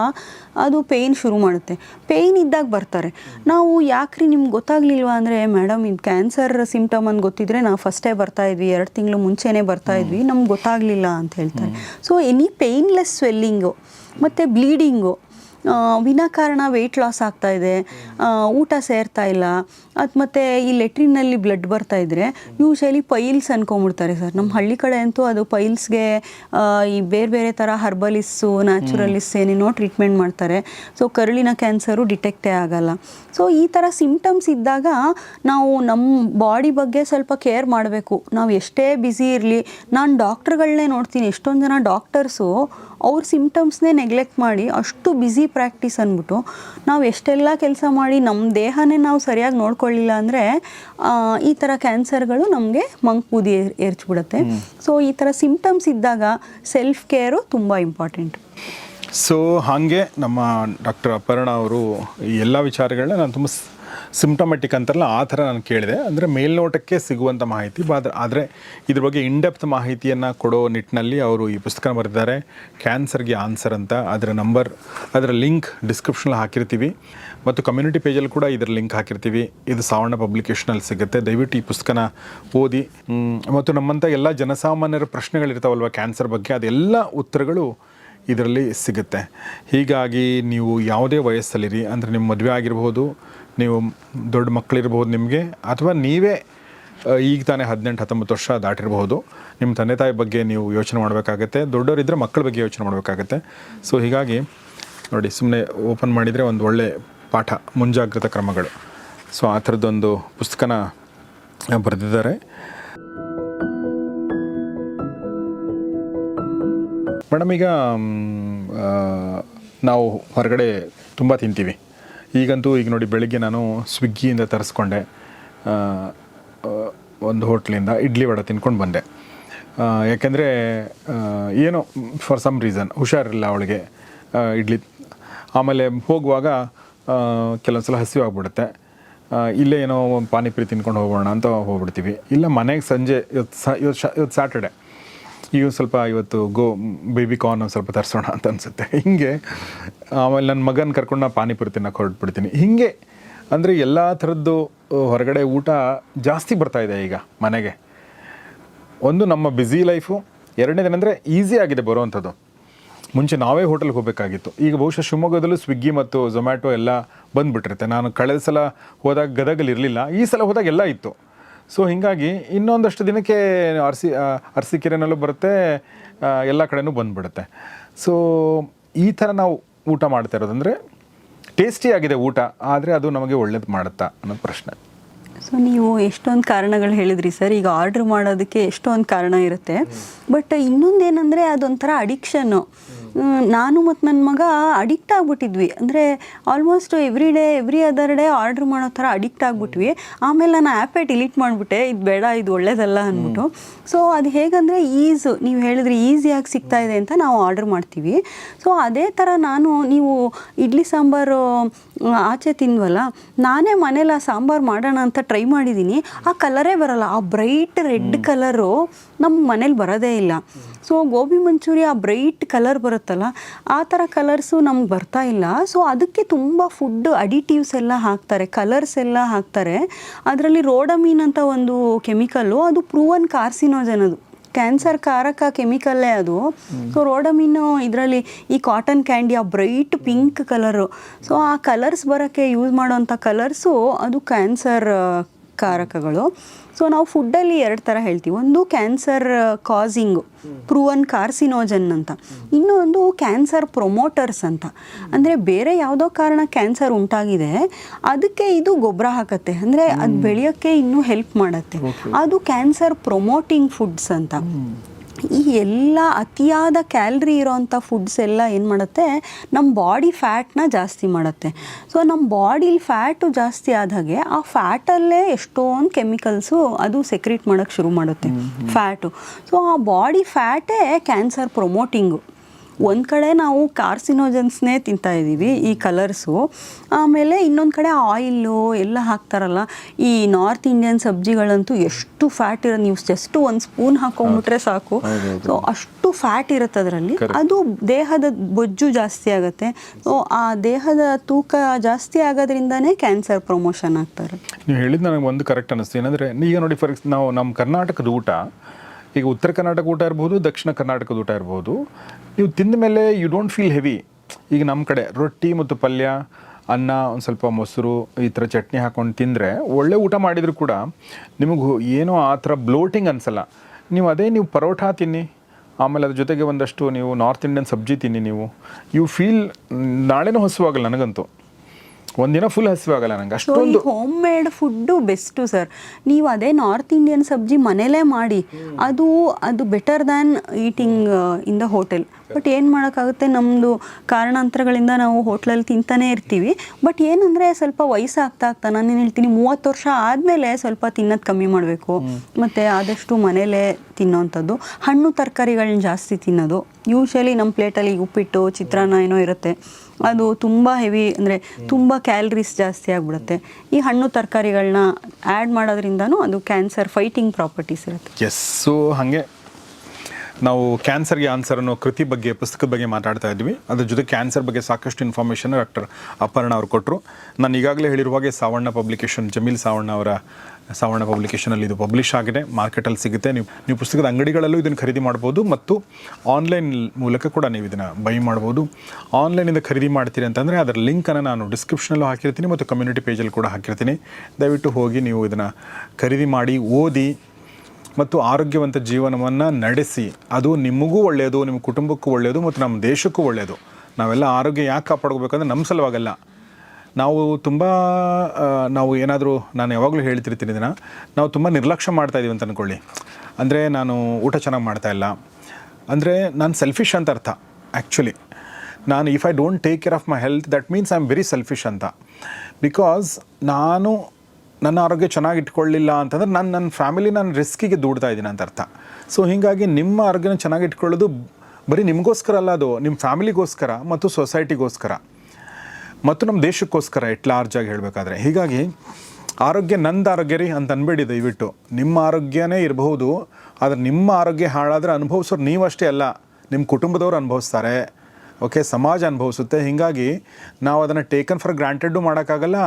ಅದು ಪೇಯ್ನ್ ಶುರು ಮಾಡುತ್ತೆ. ಪೇಯ್ನ್ ಇದ್ದಾಗ ಬರ್ತಾರೆ. ನಾವು ಯಾಕ್ರಿ ನಿಮ್ಗೆ ಗೊತ್ತಾಗ್ಲಿಲ್ವಾ ಅಂದರೆ ಮೇಡಮ್ ಇದು ಕ್ಯಾನ್ಸರ್ ಸಿಂಪ್ಟಮ್ ಅಂತ ಗೊತ್ತಿದ್ರೆ ನಾವು ಫಸ್ಟೇ ಬರ್ತಾ ಇದ್ವಿ ಎರಡು ತಿಂಗಳು ಮುಂಚೆನೇ ಬರ್ತಾ ಇದ್ವಿ ನಮ್ಗೆ ಗೊತ್ತಾಗಲಿಲ್ಲ ಅಂತ ಹೇಳ್ತಾರೆ. ಸೊ ಎನಿ ಪೇಯ್ನ್ಲೆಸ್ ಸ್ವೆಲ್ಲಿಂಗು ಮತ್ತು ಬ್ಲೀಡಿಂಗು ವಿನಾಕಾರಣ ವೆಯ್ಟ್ ಲಾಸ್ ಆಗ್ತಾ ಇದೆ. ಊಟ ಸೇರ್ತಾ ಇಲ್ಲ. ಅದು ಮತ್ತು ಈ ಲೆಟ್ರಿನಲ್ಲಿ ಬ್ಲಡ್ ಬರ್ತಾ ಇದ್ರೆ ಯೂಶಲಿ ಪೈಲ್ಸ್ ಅನ್ಕೊಂಬಿಡ್ತಾರೆ ಸರ್. ನಮ್ಮ ಹಳ್ಳಿ ಕಡೆ ಅಂತೂ ಅದು ಪೈಲ್ಸ್ಗೆ ಈ ಬೇರೆ ಬೇರೆ ಥರ ಹರ್ಬಲಿಸ್ಸು ನ್ಯಾಚುರಲಿಸ್ ಏನೇನೋ ಟ್ರೀಟ್ಮೆಂಟ್ ಮಾಡ್ತಾರೆ. ಸೊ ಕರುಳಿನ ಕ್ಯಾನ್ಸರು ಡಿಟೆಕ್ಟೇ ಆಗಲ್ಲ. ಸೊ ಈ ಥರ ಸಿಂಪ್ಟಮ್ಸ್ ಇದ್ದಾಗ ನಾವು ನಮ್ಮ ಬಾಡಿ ಬಗ್ಗೆ ಸ್ವಲ್ಪ ಕೇರ್ ಮಾಡಬೇಕು. ನಾವು ಎಷ್ಟೇ ಬ್ಯುಸಿ ಇರಲಿ ನಾನು ಡಾಕ್ಟ್ರುಗಳನ್ನೇ ನೋಡ್ತೀನಿ. ಎಷ್ಟೊಂದು ಜನ ಡಾಕ್ಟರ್ಸು ಅವ್ರ ಸಿಮ್ಟಮ್ಸ್ನೇ ನೆಗ್ಲೆಕ್ಟ್ ಮಾಡಿ ಅಷ್ಟು ಬ್ಯುಸಿ ಪ್ರಾಕ್ಟೀಸ್ ಅಂದ್ಬಿಟ್ಟು ನಾವು ಎಷ್ಟೆಲ್ಲ ಕೆಲಸ ಮಾಡಿ ನಮ್ಮ ದೇಹನೇ ನಾವು ಸರಿಯಾಗಿ ನೋಡ್ಕೊಳ್ಳಿಲ್ಲ ಅಂದರೆ ಈ ಥರ ಕ್ಯಾನ್ಸರ್ಗಳು ನಮಗೆ ಮಂಕ್ ಬೂದಿ ಏರ್ ಏರ್ಚ್ಬಿಡುತ್ತೆ. ಸೊ ಈ ಥರ ಸಿಮ್ಟಮ್ಸ್ ಇದ್ದಾಗ ಸೆಲ್ಫ್ ಕೇರು ತುಂಬ ಇಂಪಾರ್ಟೆಂಟ್ ಸೊ ಹಾಗೆ ನಮ್ಮ ಡಾಕ್ಟರ್ ಅಪರ್ಣ ಅವರು ಈ ಎಲ್ಲ ವಿಚಾರಗಳನ್ನ ನಾನು ತುಂಬ ಸಿಂಪ್ಟಮೆಟಿಕ್ ಅಂತಾರಲ್ಲ, ಆ ಥರ ನಾನು ಕೇಳಿದೆ. ಅಂದರೆ ಮೇಲ್ನೋಟಕ್ಕೆ ಸಿಗುವಂಥ ಮಾಹಿತಿ ಆದರೆ ಇದ್ರ ಬಗ್ಗೆ ಇಂಡೆಪ್ತ್ ಮಾಹಿತಿಯನ್ನು ಕೊಡೋ ನಿಟ್ಟಿನಲ್ಲಿ ಅವರು ಈ ಪುಸ್ತಕ ಬರೆದಿದ್ದಾರೆ. ಕ್ಯಾನ್ಸರ್ಗೆ ಆನ್ಸರ್ ಅಂತ ಅದರ ನಂಬರ್ ಅದರ ಲಿಂಕ್ ಡಿಸ್ಕ್ರಿಪ್ಷನಲ್ಲಿ ಹಾಕಿರ್ತೀವಿ. ಮತ್ತು ಕಮ್ಯುನಿಟಿ ಪೇಜಲ್ಲಿ ಕೂಡ ಇದರ ಲಿಂಕ್ ಹಾಕಿರ್ತೀವಿ. ಇದು ಸಾವರ್ಣ ಪಬ್ಲಿಕೇಶನಲ್ಲಿ ಸಿಗುತ್ತೆ. ದಯವಿಟ್ಟು ಈ ಪುಸ್ತಕನ ಓದಿ. ಮತ್ತು ನಮ್ಮಂಥ ಎಲ್ಲ ಜನಸಾಮಾನ್ಯರ ಪ್ರಶ್ನೆಗಳಿರ್ತಾವಲ್ವ ಕ್ಯಾನ್ಸರ್ ಬಗ್ಗೆ, ಅದೆಲ್ಲ ಉತ್ತರಗಳು ಇದರಲ್ಲಿ ಸಿಗುತ್ತೆ. ಹೀಗಾಗಿ ನೀವು ಯಾವುದೇ ವಯಸ್ಸಲ್ಲಿರಿ, ಅಂದರೆ ನಿಮ್ಮ ಮದುವೆ ಆಗಿರ್ಬೋದು ನೀವು ದೊಡ್ಡ ಮಕ್ಕಳಿರ್ಬೋದು ನಿಮಗೆ, ಅಥವಾ ನೀವೇ ಈಗ ತಾನೇ ಹದಿನೆಂಟು, ಹತ್ತೊಂಬತ್ತು ವರ್ಷ ದಾಟಿರಬಹುದು. ನಿಮ್ಮ ತಂದೆ ತಾಯಿ ಬಗ್ಗೆ ನೀವು ಯೋಚನೆ ಮಾಡಬೇಕಾಗತ್ತೆ ದೊಡ್ಡವರಿದ್ದರೆ ಮಕ್ಕಳ ಬಗ್ಗೆ ಯೋಚನೆ ಮಾಡಬೇಕಾಗತ್ತೆ. ಸೊ ಹೀಗಾಗಿ ನೋಡಿ ಸುಮ್ಮನೆ ಓಪನ್ ಮಾಡಿದರೆ ಒಂದು ಒಳ್ಳೆ ಪಾಠ, ಮುಂಜಾಗ್ರತಾ ಕ್ರಮಗಳು. ಸೊ ಆ ಥರದ್ದೊಂದು ಪುಸ್ತಕನ ಬರೆದಿದ್ದಾರೆ. ಮೇಡಮ್, ಈಗ ನಾವು ಹೊರಗಡೆ ತುಂಬ ತಿಂತೀವಿ. ಈಗಂತೂ ಈಗ ನೋಡಿ ಬೆಳಿಗ್ಗೆ ನಾನು ಸ್ವಿಗ್ಗಿಯಿಂದ ತರಿಸ್ಕೊಂಡೆ ಒಂದು ಹೋಟ್ಲಿಂದ ಇಡ್ಲಿ ವಡೆ ತಿನ್ಕೊಂಡು ಬಂದೆ. ಯಾಕೆಂದರೆ ಏನೋ ಫಾರ್ ಸಮ್ ರೀಸನ್ ಹುಷಾರಿಲ್ಲ ಅವಳಿಗೆ ಇಡ್ಲಿ. ಆಮೇಲೆ ಹೋಗುವಾಗ ಕೆಲವೊಂದು ಸಲ ಹಸಿವು ಆಗ್ಬಿಡುತ್ತೆ. ಆ, ಇಲ್ಲೇ ಏನೋ ಪಾನಿಪುರಿ ತಿನ್ಕೊಂಡು ಹೋಗೋಣ ಅಂತ ಹೋಗ್ಬಿಡ್ತೀವಿ. ಇಲ್ಲ ಮನೆಗೆ ಸಂಜೆ ಇವತ್ತು ಇವತ್ತು ಇವತ್ತು ಸ್ಯಾಟರ್ಡೆ ಈಗ ಸ್ವಲ್ಪ ಇವತ್ತು ಗೋ ಬೇಬಿ ಕಾರ್ನ್ ಒಂದು ಸ್ವಲ್ಪ ತರಿಸೋಣ ಅಂತ ಅನಿಸುತ್ತೆ. ಹಿಂಗೆ, ಆಮೇಲೆ ನನ್ನ ಮಗನ ಕರ್ಕೊಂಡು ನಾನು ಪಾನಿಪುರಿ ತಿನ್ನಕ್ಕೆ ಹೊರಟ್ಬಿಡ್ತೀನಿ. ಹಿಂಗೆ, ಅಂದರೆ ಎಲ್ಲ ಥರದ್ದು ಹೊರಗಡೆ ಊಟ ಜಾಸ್ತಿ ಬರ್ತಾ ಇದೆ ಈಗ ಮನೆಗೆ. ಒಂದು ನಮ್ಮ ಬ್ಯುಸಿ ಲೈಫು ಎರಡನೇದೇನೆಂದರೆ ಈಸಿ ಆಗಿದೆ ಬರುವಂಥದ್ದು. ಮುಂಚೆ ನಾವೇ ಹೋಟೆಲ್ಗೆ ಹೋಗಬೇಕಾಗಿತ್ತು. ಈಗ ಬಹುಶಃ ಶಿವಮೊಗ್ಗದಲ್ಲೂ ಸ್ವಿಗ್ಗಿ ಮತ್ತು ಝೊಮ್ಯಾಟೊ ಎಲ್ಲ ಬಂದುಬಿಟ್ಟಿರುತ್ತೆ. ನಾನು ಕಳೆದ ಸಲ ಹೋದಾಗ ಗದಗಲ್ಲಿ ಇರಲಿಲ್ಲ. ಈ ಸಲ ಹೋದಾಗ ಎಲ್ಲ ಇತ್ತು. ಸೊ ಹೀಗಾಗಿ ಇನ್ನೊಂದಷ್ಟು ದಿನಕ್ಕೆ ಅರಸಿ ಅರಸಿಕೆರೆನಲ್ಲೂ ಬರುತ್ತೆ ಎಲ್ಲ ಕಡೆನೂ ಬಂದುಬಿಡುತ್ತೆ. ಸೊ ಈ ಥರ ನಾವು ಊಟ ಮಾಡ್ತಾ ಇರೋದಂದರೆ ಟೇಸ್ಟಿಯಾಗಿದೆ ಊಟ ಆದರೆ ಅದು ನಮಗೆ ಒಳ್ಳೇದು ಮಾಡುತ್ತಾ ಅನ್ನೋ ಪ್ರಶ್ನೆ. ಸೊ ನೀವು ಎಷ್ಟೊಂದು ಕಾರಣಗಳು ಹೇಳಿದ್ರಿ ಸರ್. ಈಗ ಆರ್ಡ್ರ್ ಮಾಡೋದಕ್ಕೆ ಎಷ್ಟೊಂದು ಕಾರಣ ಇರುತ್ತೆ. ಬಟ್ ಇನ್ನೊಂದೇನೆಂದರೆ ಅದೊಂಥರ ಅಡಿಕ್ಷನ್ನು ನಾನು ಮತ್ತು ನನ್ನ ಮಗ ಅಡಿಕ್ಟ್ ಆಗಿಬಿಟ್ಟಿದ್ವಿ. ಅಂದರೆ almost every day every other day order ಮಾಡೋ ಥರ ಅಡಿಕ್ಟ್ ಆಗಿಬಿಟ್ವಿ. ಆಮೇಲೆ ನಾನು ಆ್ಯಪೇ ಡಿಲೀಟ್ ಮಾಡಿಬಿಟ್ಟೆ ಇದು ಬೇಡ ಇದು ಒಳ್ಳೇದಲ್ಲ ಅಂದ್ಬಿಟ್ಟು. ಸೊ ಅದು ಹೇಗಂದರೆ ಈಸು ನೀವು ಹೇಳಿದ್ರೆ ಈಸಿಯಾಗಿ ಸಿಗ್ತಾ ಇದೆ ಅಂತ ನಾವು ಆರ್ಡ್ರ್ ಮಾಡ್ತೀವಿ. ಸೊ ಅದೇ ಥರ ನಾನು ನೀವು ಇಡ್ಲಿ ಸಾಂಬಾರು ಆಚೆ ತಿನ್ವಲ್ಲ. ನಾನೇ ಮನೇಲಿ ಆ ಸಾಂಬಾರು ಮಾಡೋಣ ಅಂತ ಟ್ರೈ ಮಾಡಿದ್ದೀನಿ ಆ ಕಲರೇ ಬರಲ್ಲ. ಆ ಬ್ರೈಟ್ ರೆಡ್ ಕಲರು ನಮ್ಮ ಮನೇಲಿ ಬರೋದೇ ಇಲ್ಲ. ಸೊ ಗೋಬಿ ಮಂಚೂರಿ ಆ ಬ್ರೈಟ್ ಕಲರ್ ಬರುತ್ತಲ್ಲ ಆ ಥರ ಕಲರ್ಸು ನಮ್ಗೆ ಬರ್ತಾ ಇಲ್ಲ. ಸೊ ಅದಕ್ಕೆ ತುಂಬ ಫುಡ್ ಅಡಿಟಿವ್ಸ್ ಎಲ್ಲ ಹಾಕ್ತಾರೆ ಕಲರ್ಸ್ ಎಲ್ಲ ಹಾಕ್ತಾರೆ. ಅದರಲ್ಲಿ ರೋಡಮೀನ್ ಅಂತ ಒಂದು ಕೆಮಿಕಲ್ಲು ಅದು ಪ್ರೂವನ್ ಕಾರ್ಸಿನೋಜನ್ ಅದು. ಕ್ಯಾನ್ಸರ್ ಕಾರಕ ಕೆಮಿಕಲ್ಲೇ ಅದು. ಸೊ ರೋಡಮಿನ್ ಇದರಲ್ಲಿ ಈ ಕಾಟನ್ ಕ್ಯಾಂಡಿ ಆ ಬ್ರೈಟ್ ಪಿಂಕ್ ಕಲರು ಸೊ ಆ ಕಲರ್ಸ್ ಬರೋಕ್ಕೆ ಯೂಸ್ ಮಾಡೋವಂಥ ಕಲರ್ಸು ಅದು ಕ್ಯಾನ್ಸರ್ ಕಾರಕಗಳು. ಸೊ ನಾವು ಫುಡ್ಡಲ್ಲಿ ಎರಡು ಥರ ಹೇಳ್ತೀವಿ. ಒಂದು ಕ್ಯಾನ್ಸರ್ ಕಾಸಿಂಗ್ ಪ್ರೂವನ್ ಕಾರ್ಸಿನೋಜನ್ ಅಂತ. ಇನ್ನೊಂದು ಕ್ಯಾನ್ಸರ್ ಪ್ರೊಮೋಟರ್ಸ್ ಅಂತ. ಅಂದರೆ ಬೇರೆ ಯಾವುದೋ ಕಾರಣ ಕ್ಯಾನ್ಸರ್ ಉಂಟಾಗಿದೆ. ಅದಕ್ಕೆ ಇದು ಗೊಬ್ಬರ ಹಾಕತ್ತೆ. ಅಂದರೆ ಅದು ಬೆಳೆಯೋಕ್ಕೆ ಇನ್ನೂ ಹೆಲ್ಪ್ ಮಾಡುತ್ತೆ. ಅದು ಕ್ಯಾನ್ಸರ್ ಪ್ರೊಮೋಟಿಂಗ್ ಫುಡ್ಸ್ ಅಂತ. ಈ ಎಲ್ಲ ಅತಿಯಾದ ಕ್ಯಾಲ್ರಿ ಇರೋವಂಥ ಫುಡ್ಸ್ ಎಲ್ಲ ಏನು ಮಾಡುತ್ತೆ? ನಮ್ಮ ಬಾಡಿ ಫ್ಯಾಟ್ನ ಜಾಸ್ತಿ ಮಾಡುತ್ತೆ. ಸೊ ನಮ್ಮ ಬಾಡಿಲಿ ಫ್ಯಾಟು ಜಾಸ್ತಿ ಆದಾಗೆ ಆ ಫ್ಯಾಟಲ್ಲೇ ಎಷ್ಟೊಂದು ಕೆಮಿಕಲ್ಸು ಅದು ಸೆಕ್ರೀಟ್ ಮಾಡೋಕ್ಕೆ ಶುರು ಮಾಡುತ್ತೆ ಫ್ಯಾಟು. ಸೊ ಆ ಬಾಡಿ ಫ್ಯಾಟೇ ಕ್ಯಾನ್ಸರ್ ಪ್ರೊಮೋಟಿಂಗು. ಒಂದು ಕಡೆ ನಾವು ಕಾರ್ಸಿನೋಜನ್ಸ್ನೇ ತಿಂತಾ ಇದ್ದೀವಿ ಈ ಕಲರ್ಸು. ಆಮೇಲೆ ಇನ್ನೊಂದು ಕಡೆ ಆಯಿಲ್ಲು ಎಲ್ಲ ಹಾಕ್ತಾರಲ್ಲ ಈ ನಾರ್ತ್ ಇಂಡಿಯನ್ ಸಬ್ಜಿಗಳಂತೂ ಎಷ್ಟು ಫ್ಯಾಟ್ ಇರೋದು ನೀವು ಜಸ್ಟ್ ಒಂದು ಸ್ಪೂನ್ ಹಾಕೊಂಡ್ಬಿಟ್ರೆ ಸಾಕು. ಸೊ ಅಷ್ಟು ಫ್ಯಾಟ್ ಇರುತ್ತೆ ಅದರಲ್ಲಿ ಅದು ದೇಹದ ಬೊಜ್ಜು ಜಾಸ್ತಿ ಆಗುತ್ತೆ. ಸೊ ಆ ದೇಹದ ತೂಕ ಜಾಸ್ತಿ ಆಗೋದ್ರಿಂದನೇ ಕ್ಯಾನ್ಸರ್ ಪ್ರಮೋಷನ್ ಆಗ್ತಾರೆ ನೀವು ಹೇಳಿದ್ದು ನನಗೆ ಒಂದು ಕರೆಕ್ಟ್ ಅನ್ನಿಸ್ತು ಏನಂದರೆ ಈಗ ನೋಡಿ ಫಾರ್ ನಾವು ನಮ್ಮ ಕರ್ನಾಟಕದ ಊಟ ಈಗ ಉತ್ತರ ಕರ್ನಾಟಕ ಊಟ ಇರ್ಬೋದು, ದಕ್ಷಿಣ ಕರ್ನಾಟಕದ ಊಟ ಇರ್ಬೋದು. ನೀವು ತಿಂದ ಮೇಲೆ ಯು ಡೋಂಟ್ ಫೀಲ್ ಹೆವಿ ಈಗ ನಮ್ಮ ಕಡೆ ರೊಟ್ಟಿ ಮತ್ತು ಪಲ್ಯ, ಅನ್ನ, ಒಂದು ಸ್ವಲ್ಪ ಮೊಸರು, ಈ ಥರ ಚಟ್ನಿ ಹಾಕೊಂಡು ತಿಂದರೆ ಒಳ್ಳೆ ಊಟ ಮಾಡಿದರೂ ಕೂಡ ನಿಮಗೆ ಏನೋ ಆ ಥರ ಬ್ಲೋಟಿಂಗ್ ಅನಿಸಲ್ಲ. ನೀವು ಅದೇ ನೀವು ಪರೋಟ ತಿನ್ನಿ. ಆಮೇಲೆ ಅದ್ರ ಜೊತೆಗೆ ಒಂದಷ್ಟು ನೀವು ನಾರ್ತ್ ಇಂಡಿಯನ್ ಸಬ್ಜಿ ತಿನ್ನಿ ನೀವು. ಯು ಫೀಲ್ ನಾಳೆನೂ ಹಸುವಾಗಲ್ಲ ನನಗಂತೂ. ಒಂದಿನ ಫುಲ್ ಹಸಿವಾಗಲ್ಲ ನಂಗೆ. ಅಷ್ಟೊಂದು home made food best sir ನೀವು ಅದೇ ನಾರ್ತ್ ಇಂಡಿಯನ್ ಸಬ್ಜಿ ಮನೇಲೇ ಮಾಡಿ. ಅದು ಅದು better than eating in the hotel but ಏನು ಮಾಡೋಕ್ಕಾಗುತ್ತೆ? ನಮ್ದು ಕಾರಣಾಂತರಗಳಿಂದ ನಾವು ಹೋಟ್ಲಲ್ಲಿ ತಿಂತಾನೆ ಇರ್ತೀವಿ. ಬಟ್ ಏನಂದ್ರೆ ಸ್ವಲ್ಪ ವಯಸ್ಸಾಗ್ತಾ ಆಗ್ತಾ ನಾನು ಹೇಳ್ತೀನಿ ಮೂವತ್ತು ವರ್ಷ ಆದಮೇಲೆ ಸ್ವಲ್ಪ ತಿನ್ನೋದು ಕಮ್ಮಿ ಮಾಡಬೇಕು. ಮತ್ತೆ ಆದಷ್ಟು ಮನೇಲೆ ತಿನ್ನೋವಂಥದ್ದು ಹಣ್ಣು ತರಕಾರಿಗಳನ್ನ ಜಾಸ್ತಿ ತಿನ್ನೋದು. ಯೂಶಲಿ ನಮ್ಮ ಪ್ಲೇಟಲ್ಲಿ ಉಪ್ಪಿಟ್ಟು ಚಿತ್ರಾನ್ನ ಏನೋ ಇರುತ್ತೆ. ಅದು ತುಂಬ ಹೆವಿ ಅಂದರೆ ತುಂಬ ಕ್ಯಾಲರೀಸ್ ಜಾಸ್ತಿ ಆಗಿಬಿಡುತ್ತೆ. ಈ ಹಣ್ಣು ತರಕಾರಿಗಳನ್ನ ಆ್ಯಡ್ ಮಾಡೋದ್ರಿಂದನೂ ಅದು ಕ್ಯಾನ್ಸರ್ ಫೈಟಿಂಗ್ ಪ್ರಾಪರ್ಟೀಸ್ ಇರುತ್ತೆ. ಎಸ್ ಸೊ ಹಾಗೆ ನಾವು ಕ್ಯಾನ್ಸರ್ಗೆ ಆನ್ಸರ್ ಅನ್ನೋ ಕೃತಿ ಬಗ್ಗೆ, ಪುಸ್ತಕದ ಬಗ್ಗೆ ಮಾತಾಡ್ತಾ ಇದ್ವಿ ಅದ್ರ ಜೊತೆ ಕ್ಯಾನ್ಸರ್ ಬಗ್ಗೆ ಸಾಕಷ್ಟು ಇನ್ಫಾರ್ಮೇಷನ್ ಡಾಕ್ಟರ್ ಅಪರ್ಣ ಅವರು ಕೊಟ್ಟರು ನಾನು ಈಗಾಗಲೇ ಹೇಳಿರುವ ಹಾಗೆ ಸಾವಣ್ಣ ಪಬ್ಲಿಕೇಶನ್ ಜಮೀಲ್ ಸಾವಣ್ಣ ಅವರ ಸಾವಣ್ಣ ಪಬ್ಲಿಕೇಶನಲ್ಲಿ ಇದು ಪಬ್ಲಿಷ್ ಆಗಿದೆ. ಮಾರ್ಕೆಟಲ್ಲಿ ಸಿಗುತ್ತೆ. ನೀವು ನೀವು ಪುಸ್ತಕದ ಅಂಗಡಿಗಳಲ್ಲೂ ಇದನ್ನು ಖರೀದಿ ಮಾಡ್ಬೋದು ಮತ್ತು ಆನ್ಲೈನ್ ಮೂಲಕ ಕೂಡ ನೀವು ಇದನ್ನು ಬೈ ಮಾಡ್ಬೋದು. ಆನ್ಲೈನಿಂದ ಖರೀದಿ ಮಾಡ್ತೀರಿ ಅಂತಂದರೆ ಅದರ ಲಿಂಕನ್ನು ನಾನು ಡಿಸ್ಕ್ರಿಪ್ಷನಲ್ಲೂ ಹಾಕಿರ್ತೀನಿ ಮತ್ತು ಕಮ್ಯುನಿಟಿ ಪೇಜಲ್ಲಿ ಕೂಡ ಹಾಕಿರ್ತೀನಿ. ದಯವಿಟ್ಟು ಹೋಗಿ ನೀವು ಇದನ್ನು ಖರೀದಿ ಮಾಡಿ, ಓದಿ ಮತ್ತು ಆರೋಗ್ಯವಂತ ಜೀವನವನ್ನು ನಡೆಸಿ. ಅದು ನಿಮಗೂ ಒಳ್ಳೆಯದು, ನಿಮ್ಮ ಕುಟುಂಬಕ್ಕೂ ಒಳ್ಳೆಯದು ಮತ್ತು ನಮ್ಮ ದೇಶಕ್ಕೂ ಒಳ್ಳೆಯದು. ನಾವೆಲ್ಲ ಆರೋಗ್ಯ ಯಾಕೆ ಕಾಪಾಡ್ಕೋಬೇಕಂದ್ರೆ ನಮ್ಮ ಸಲುವಾಗಲ್ಲ. ನಾವು ತುಂಬ ನಾವು ಏನಾದರೂ ನಾನು ಯಾವಾಗಲೂ ಹೇಳ್ತಿರ್ತೀನಿ ಇದನ್ನು. ನಾವು ತುಂಬ ನಿರ್ಲಕ್ಷ್ಯ ಮಾಡ್ತಾ ಇದೀವಿ ಅಂತ ಅಂದ್ಕೊಳ್ಳಿ ಅಂದರೆ ನಾನು ಊಟ ಚೆನ್ನಾಗಿ ಮಾಡ್ತಾ ಇಲ್ಲ. ಅಂದರೆ ನಾನು ಸೆಲ್ಫಿಶ್ ಅಂತ ಅರ್ಥ ಆ್ಯಕ್ಚುಲಿ ನಾನು if I don't take care of my health that means I am very selfish ಅಂತ. ಬಿಕಾಸ್ ನಾನು ನನ್ನ ಆರೋಗ್ಯ ಚೆನ್ನಾಗಿ ಇಟ್ಕೊಳ್ಳಿಲ್ಲ ಅಂತಂದ್ರೆ ನಾನು ನನ್ನ ಫ್ಯಾಮಿಲಿ ನಾನು ರಿಸ್ಕಿಗೆ ದೂಡ್ತಾ ಇದ್ದೀನಿ ಅಂತ ಅರ್ಥ. ಸೊ ಹೀಗಾಗಿ ನಿಮ್ಮ ಆರೋಗ್ಯನ ಚೆನ್ನಾಗಿ ಇಟ್ಕೊಳ್ಳೋದು ಬರೀ ನಿಮಗೋಸ್ಕರ ಅಲ್ಲ ಅದು ನಿಮ್ಮ ಫ್ಯಾಮಿಲಿಗೋಸ್ಕರ ಮತ್ತು ಸೊಸೈಟಿಗೋಸ್ಕರ ಮತ್ತು ನಮ್ಮ ದೇಶಕ್ಕೋಸ್ಕರ ಎಟ್ ಲಾರ್ಜ್ ಆಗಿ ಹೇಳಬೇಕಾದ್ರೆ. ಹೀಗಾಗಿ ಆರೋಗ್ಯ ನಂದು ಆರೋಗ್ಯ ರೀ ಅಂತ ಅನ್ಬೇಡಿ ದಯವಿಟ್ಟು. ನಿಮ್ಮ ಆರೋಗ್ಯನೇ ಇರಬಹುದು, ಆದರೆ ನಿಮ್ಮ ಆರೋಗ್ಯ ಹಾಳಾದರೆ ಅನುಭವಿಸೋರು ನೀವಷ್ಟೇ ಅಲ್ಲ ನಿಮ್ಮ ಕುಟುಂಬದವ್ರು ಅನುಭವಿಸ್ತಾರೆ. ಓಕೆ ಸಮಾಜ ಅನುಭವಿಸುತ್ತೆ. ಹೀಗಾಗಿ ನಾವು ಅದನ್ನು ಟೇಕನ್ ಫಾರ್ ಗ್ರಾಂಟೆಡ್ಡು ಮಾಡೋಕ್ಕಾಗಲ್ಲ,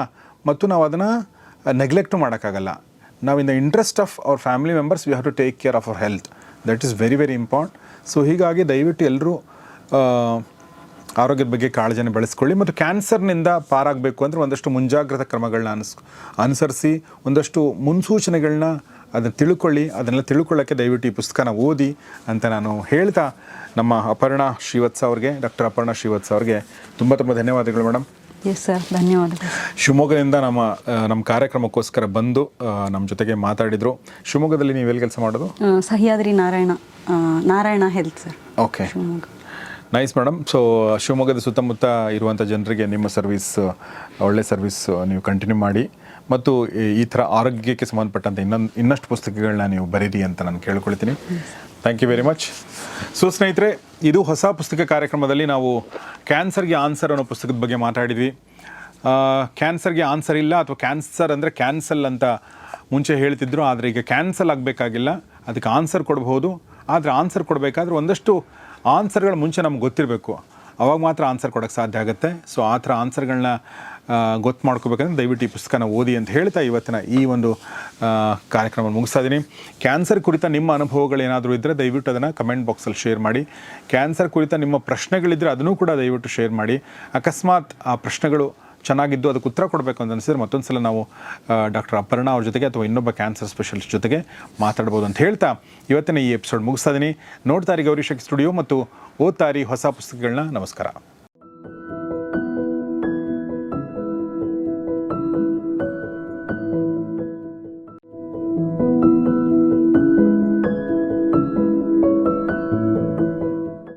ಮತ್ತು ನಾವು ಅದನ್ನು ನೆಗ್ಲೆಕ್ಟು ಮಾಡೋಕ್ಕಾಗಲ್ಲ. ನಾವು in the interest of our family members we have to take care of our health that is very very important so ಹೀಗಾಗಿ ದಯವಿಟ್ಟು ಎಲ್ಲರೂ ಆರೋಗ್ಯದ ಬಗ್ಗೆ ಕಾಳಜಿಯನ್ನು ಬೆಳೆಸ್ಕೊಳ್ಳಿ ಮತ್ತು ಕ್ಯಾನ್ಸರ್ನಿಂದ ಪಾರಾಗಬೇಕು ಅಂದರೆ ಒಂದಷ್ಟು ಮುಂಜಾಗ್ರತಾ ಕ್ರಮಗಳನ್ನ ಅನುಸ್, ಅನುಸರಿಸಿ, ಒಂದಷ್ಟು ಮುನ್ಸೂಚನೆಗಳನ್ನ ಅದನ್ನು ತಿಳ್ಕೊಳ್ಳಿ. ಅದನ್ನೆಲ್ಲ ತಿಳ್ಕೊಳ್ಳೋಕ್ಕೆ ದಯವಿಟ್ಟು ಈ ಪುಸ್ತಕನ ಓದಿ ಅಂತ ನಾನು ಹೇಳ್ತಾ ನಮ್ಮ ಅಪರ್ಣಾ ಶ್ರೀವತ್ಸ ಅವ್ರಿಗೆ, ಡಾಕ್ಟರ್ ಅಪರ್ಣಾ ಶ್ರೀವತ್ಸ ಅವ್ರಿಗೆ ತುಂಬ ತುಂಬ ಧನ್ಯವಾದಗಳು ಮೇಡಮ್. ಎಸ್ ಸರ್ ಧನ್ಯವಾದಗಳು. ಶಿವಮೊಗ್ಗದಿಂದ ನಮ್ಮ ನಮ್ಮ ಕಾರ್ಯಕ್ರಮಕ್ಕೋಸ್ಕರ ಬಂದು ನಮ್ಮ ಜೊತೆಗೆ ಮಾತಾಡಿದ್ರು. ಶಿವಮೊಗ್ಗದಲ್ಲಿ ನೀವು ಎಲ್ಲಿ ಕೆಲಸ ಮಾಡೋದು? Sahyadri Narayana Narayana health sir okay Shivamogga. Nice madam so ಶಿವಮೊಗ್ಗದ ಸುತ್ತಮುತ್ತ ಇರುವಂಥ ಜನರಿಗೆ ನಿಮ್ಮ ಸರ್ವಿಸ್ ಒಳ್ಳೆ ಸರ್ವಿಸ್ ನೀವು ಕಂಟಿನ್ಯೂ ಮಾಡಿ. ಮತ್ತು ಈ- ಈ ಥರ ಆರೋಗ್ಯಕ್ಕೆ ಸಂಬಂಧಪಟ್ಟಂಥ ಇನ್ನೊಂದು ಇನ್ನಷ್ಟು ಪುಸ್ತಕಗಳನ್ನ ನೀವು ಬರೀರಿ ಅಂತ ನಾನು ಕೇಳ್ಕೊಳ್ತೀನಿ. Thank you very much so ಸ್ನೇಹಿತರೆ, ಇದು ಹೊಸ ಪುಸ್ತಕ ಕಾರ್ಯಕ್ರಮದಲ್ಲಿ ನಾವು ಕ್ಯಾನ್ಸರ್ಗೆ ಆನ್ಸರ್ ಅನ್ನೋ ಪುಸ್ತಕದ ಬಗ್ಗೆ ಮಾತಾಡಿದ್ವಿ. ಕ್ಯಾನ್ಸರ್ಗೆ ಆನ್ಸರ್ ಇಲ್ಲ ಅಥವಾ ಕ್ಯಾನ್ಸರ್ ಅಂದರೆ ಕ್ಯಾನ್ಸಲ್ ಅಂತ ಮುಂಚೆ ಹೇಳ್ತಿದ್ರು, ಆದರೆ ಈಗ ಕ್ಯಾನ್ಸಲ್ ಆಗಬೇಕಾಗಿಲ್ಲ. ಅದಕ್ಕೆ ಆನ್ಸರ್ ಕೊಡಬಹುದು. ಆದರೆ ಆನ್ಸರ್ ಕೊಡಬೇಕಾದ್ರೆ ಒಂದಷ್ಟು ಆನ್ಸರ್ಗಳು ಮುಂಚೆ ನಮ್ಗೆ ಗೊತ್ತಿರಬೇಕು. ಅವಾಗ ಮಾತ್ರ ಆನ್ಸರ್ ಕೊಡೋಕ್ಕೆ ಸಾಧ್ಯ ಆಗುತ್ತೆ. ಸೊ, ಆ ಥರ ಆನ್ಸರ್ಗಳನ್ನ ಗೊತ್ತು ಮಾಡ್ಕೋಬೇಕಂದ್ರೆ ದಯವಿಟ್ಟು ಈ ಪುಸ್ತಕನ ಓದಿ ಅಂತ ಹೇಳ್ತಾ ಇವತ್ತಿನ ಈ ಒಂದು ಕಾರ್ಯಕ್ರಮ ಮುಗಿಸ್ತಾ ಇದ್ದೀನಿ ಕ್ಯಾನ್ಸರ್ ಕುರಿತ ನಿಮ್ಮ ಅನುಭವಗಳೇನಾದರೂ ಇದ್ದರೆ ದಯವಿಟ್ಟು ಅದನ್ನು ಕಮೆಂಟ್ ಬಾಕ್ಸಲ್ಲಿ ಶೇರ್ ಮಾಡಿ. ಕ್ಯಾನ್ಸರ್ ಕುರಿತ ನಿಮ್ಮ ಪ್ರಶ್ನೆಗಳಿದ್ದರೆ ಅದನ್ನು ಕೂಡ ದಯವಿಟ್ಟು ಶೇರ್ ಮಾಡಿ. ಅಕಸ್ಮಾತ್ ಆ ಪ್ರಶ್ನೆಗಳು ಚೆನ್ನಾಗಿದ್ದು ಅದಕ್ಕೆ ಉತ್ತರ ಕೊಡಬೇಕು ಅಂತ ಅನಿಸಿದ್ರೆ ಮತ್ತೊಂದು ಸಲ ನಾವು ಡಾಕ್ಟರ್ ಅಪರ್ಣಾ ಅವ್ರ ಜೊತೆಗೆ ಅಥವಾ ಇನ್ನೊಬ್ಬ ಕ್ಯಾನ್ಸರ್ ಸ್ಪೆಷಲಿಸ್ಟ್ ಜೊತೆಗೆ ಮಾತಾಡ್ಬೋದು ಅಂತ ಹೇಳ್ತಾ ಇವತ್ತಿನ ಈ ಎಪಿಸೋಡ್ ಮುಗಿಸ್ತಾ ಇದ್ದೀನಿ ನೋಡ್ತಾರಿ ಗೌರಿ ಶಕ್ತಿ ಸ್ಟುಡಿಯೋ ಮತ್ತು ಓದ್ತಾರಿ ಹೊಸ ಪುಸ್ತಕಗಳನ್ನ. ನಮಸ್ಕಾರ.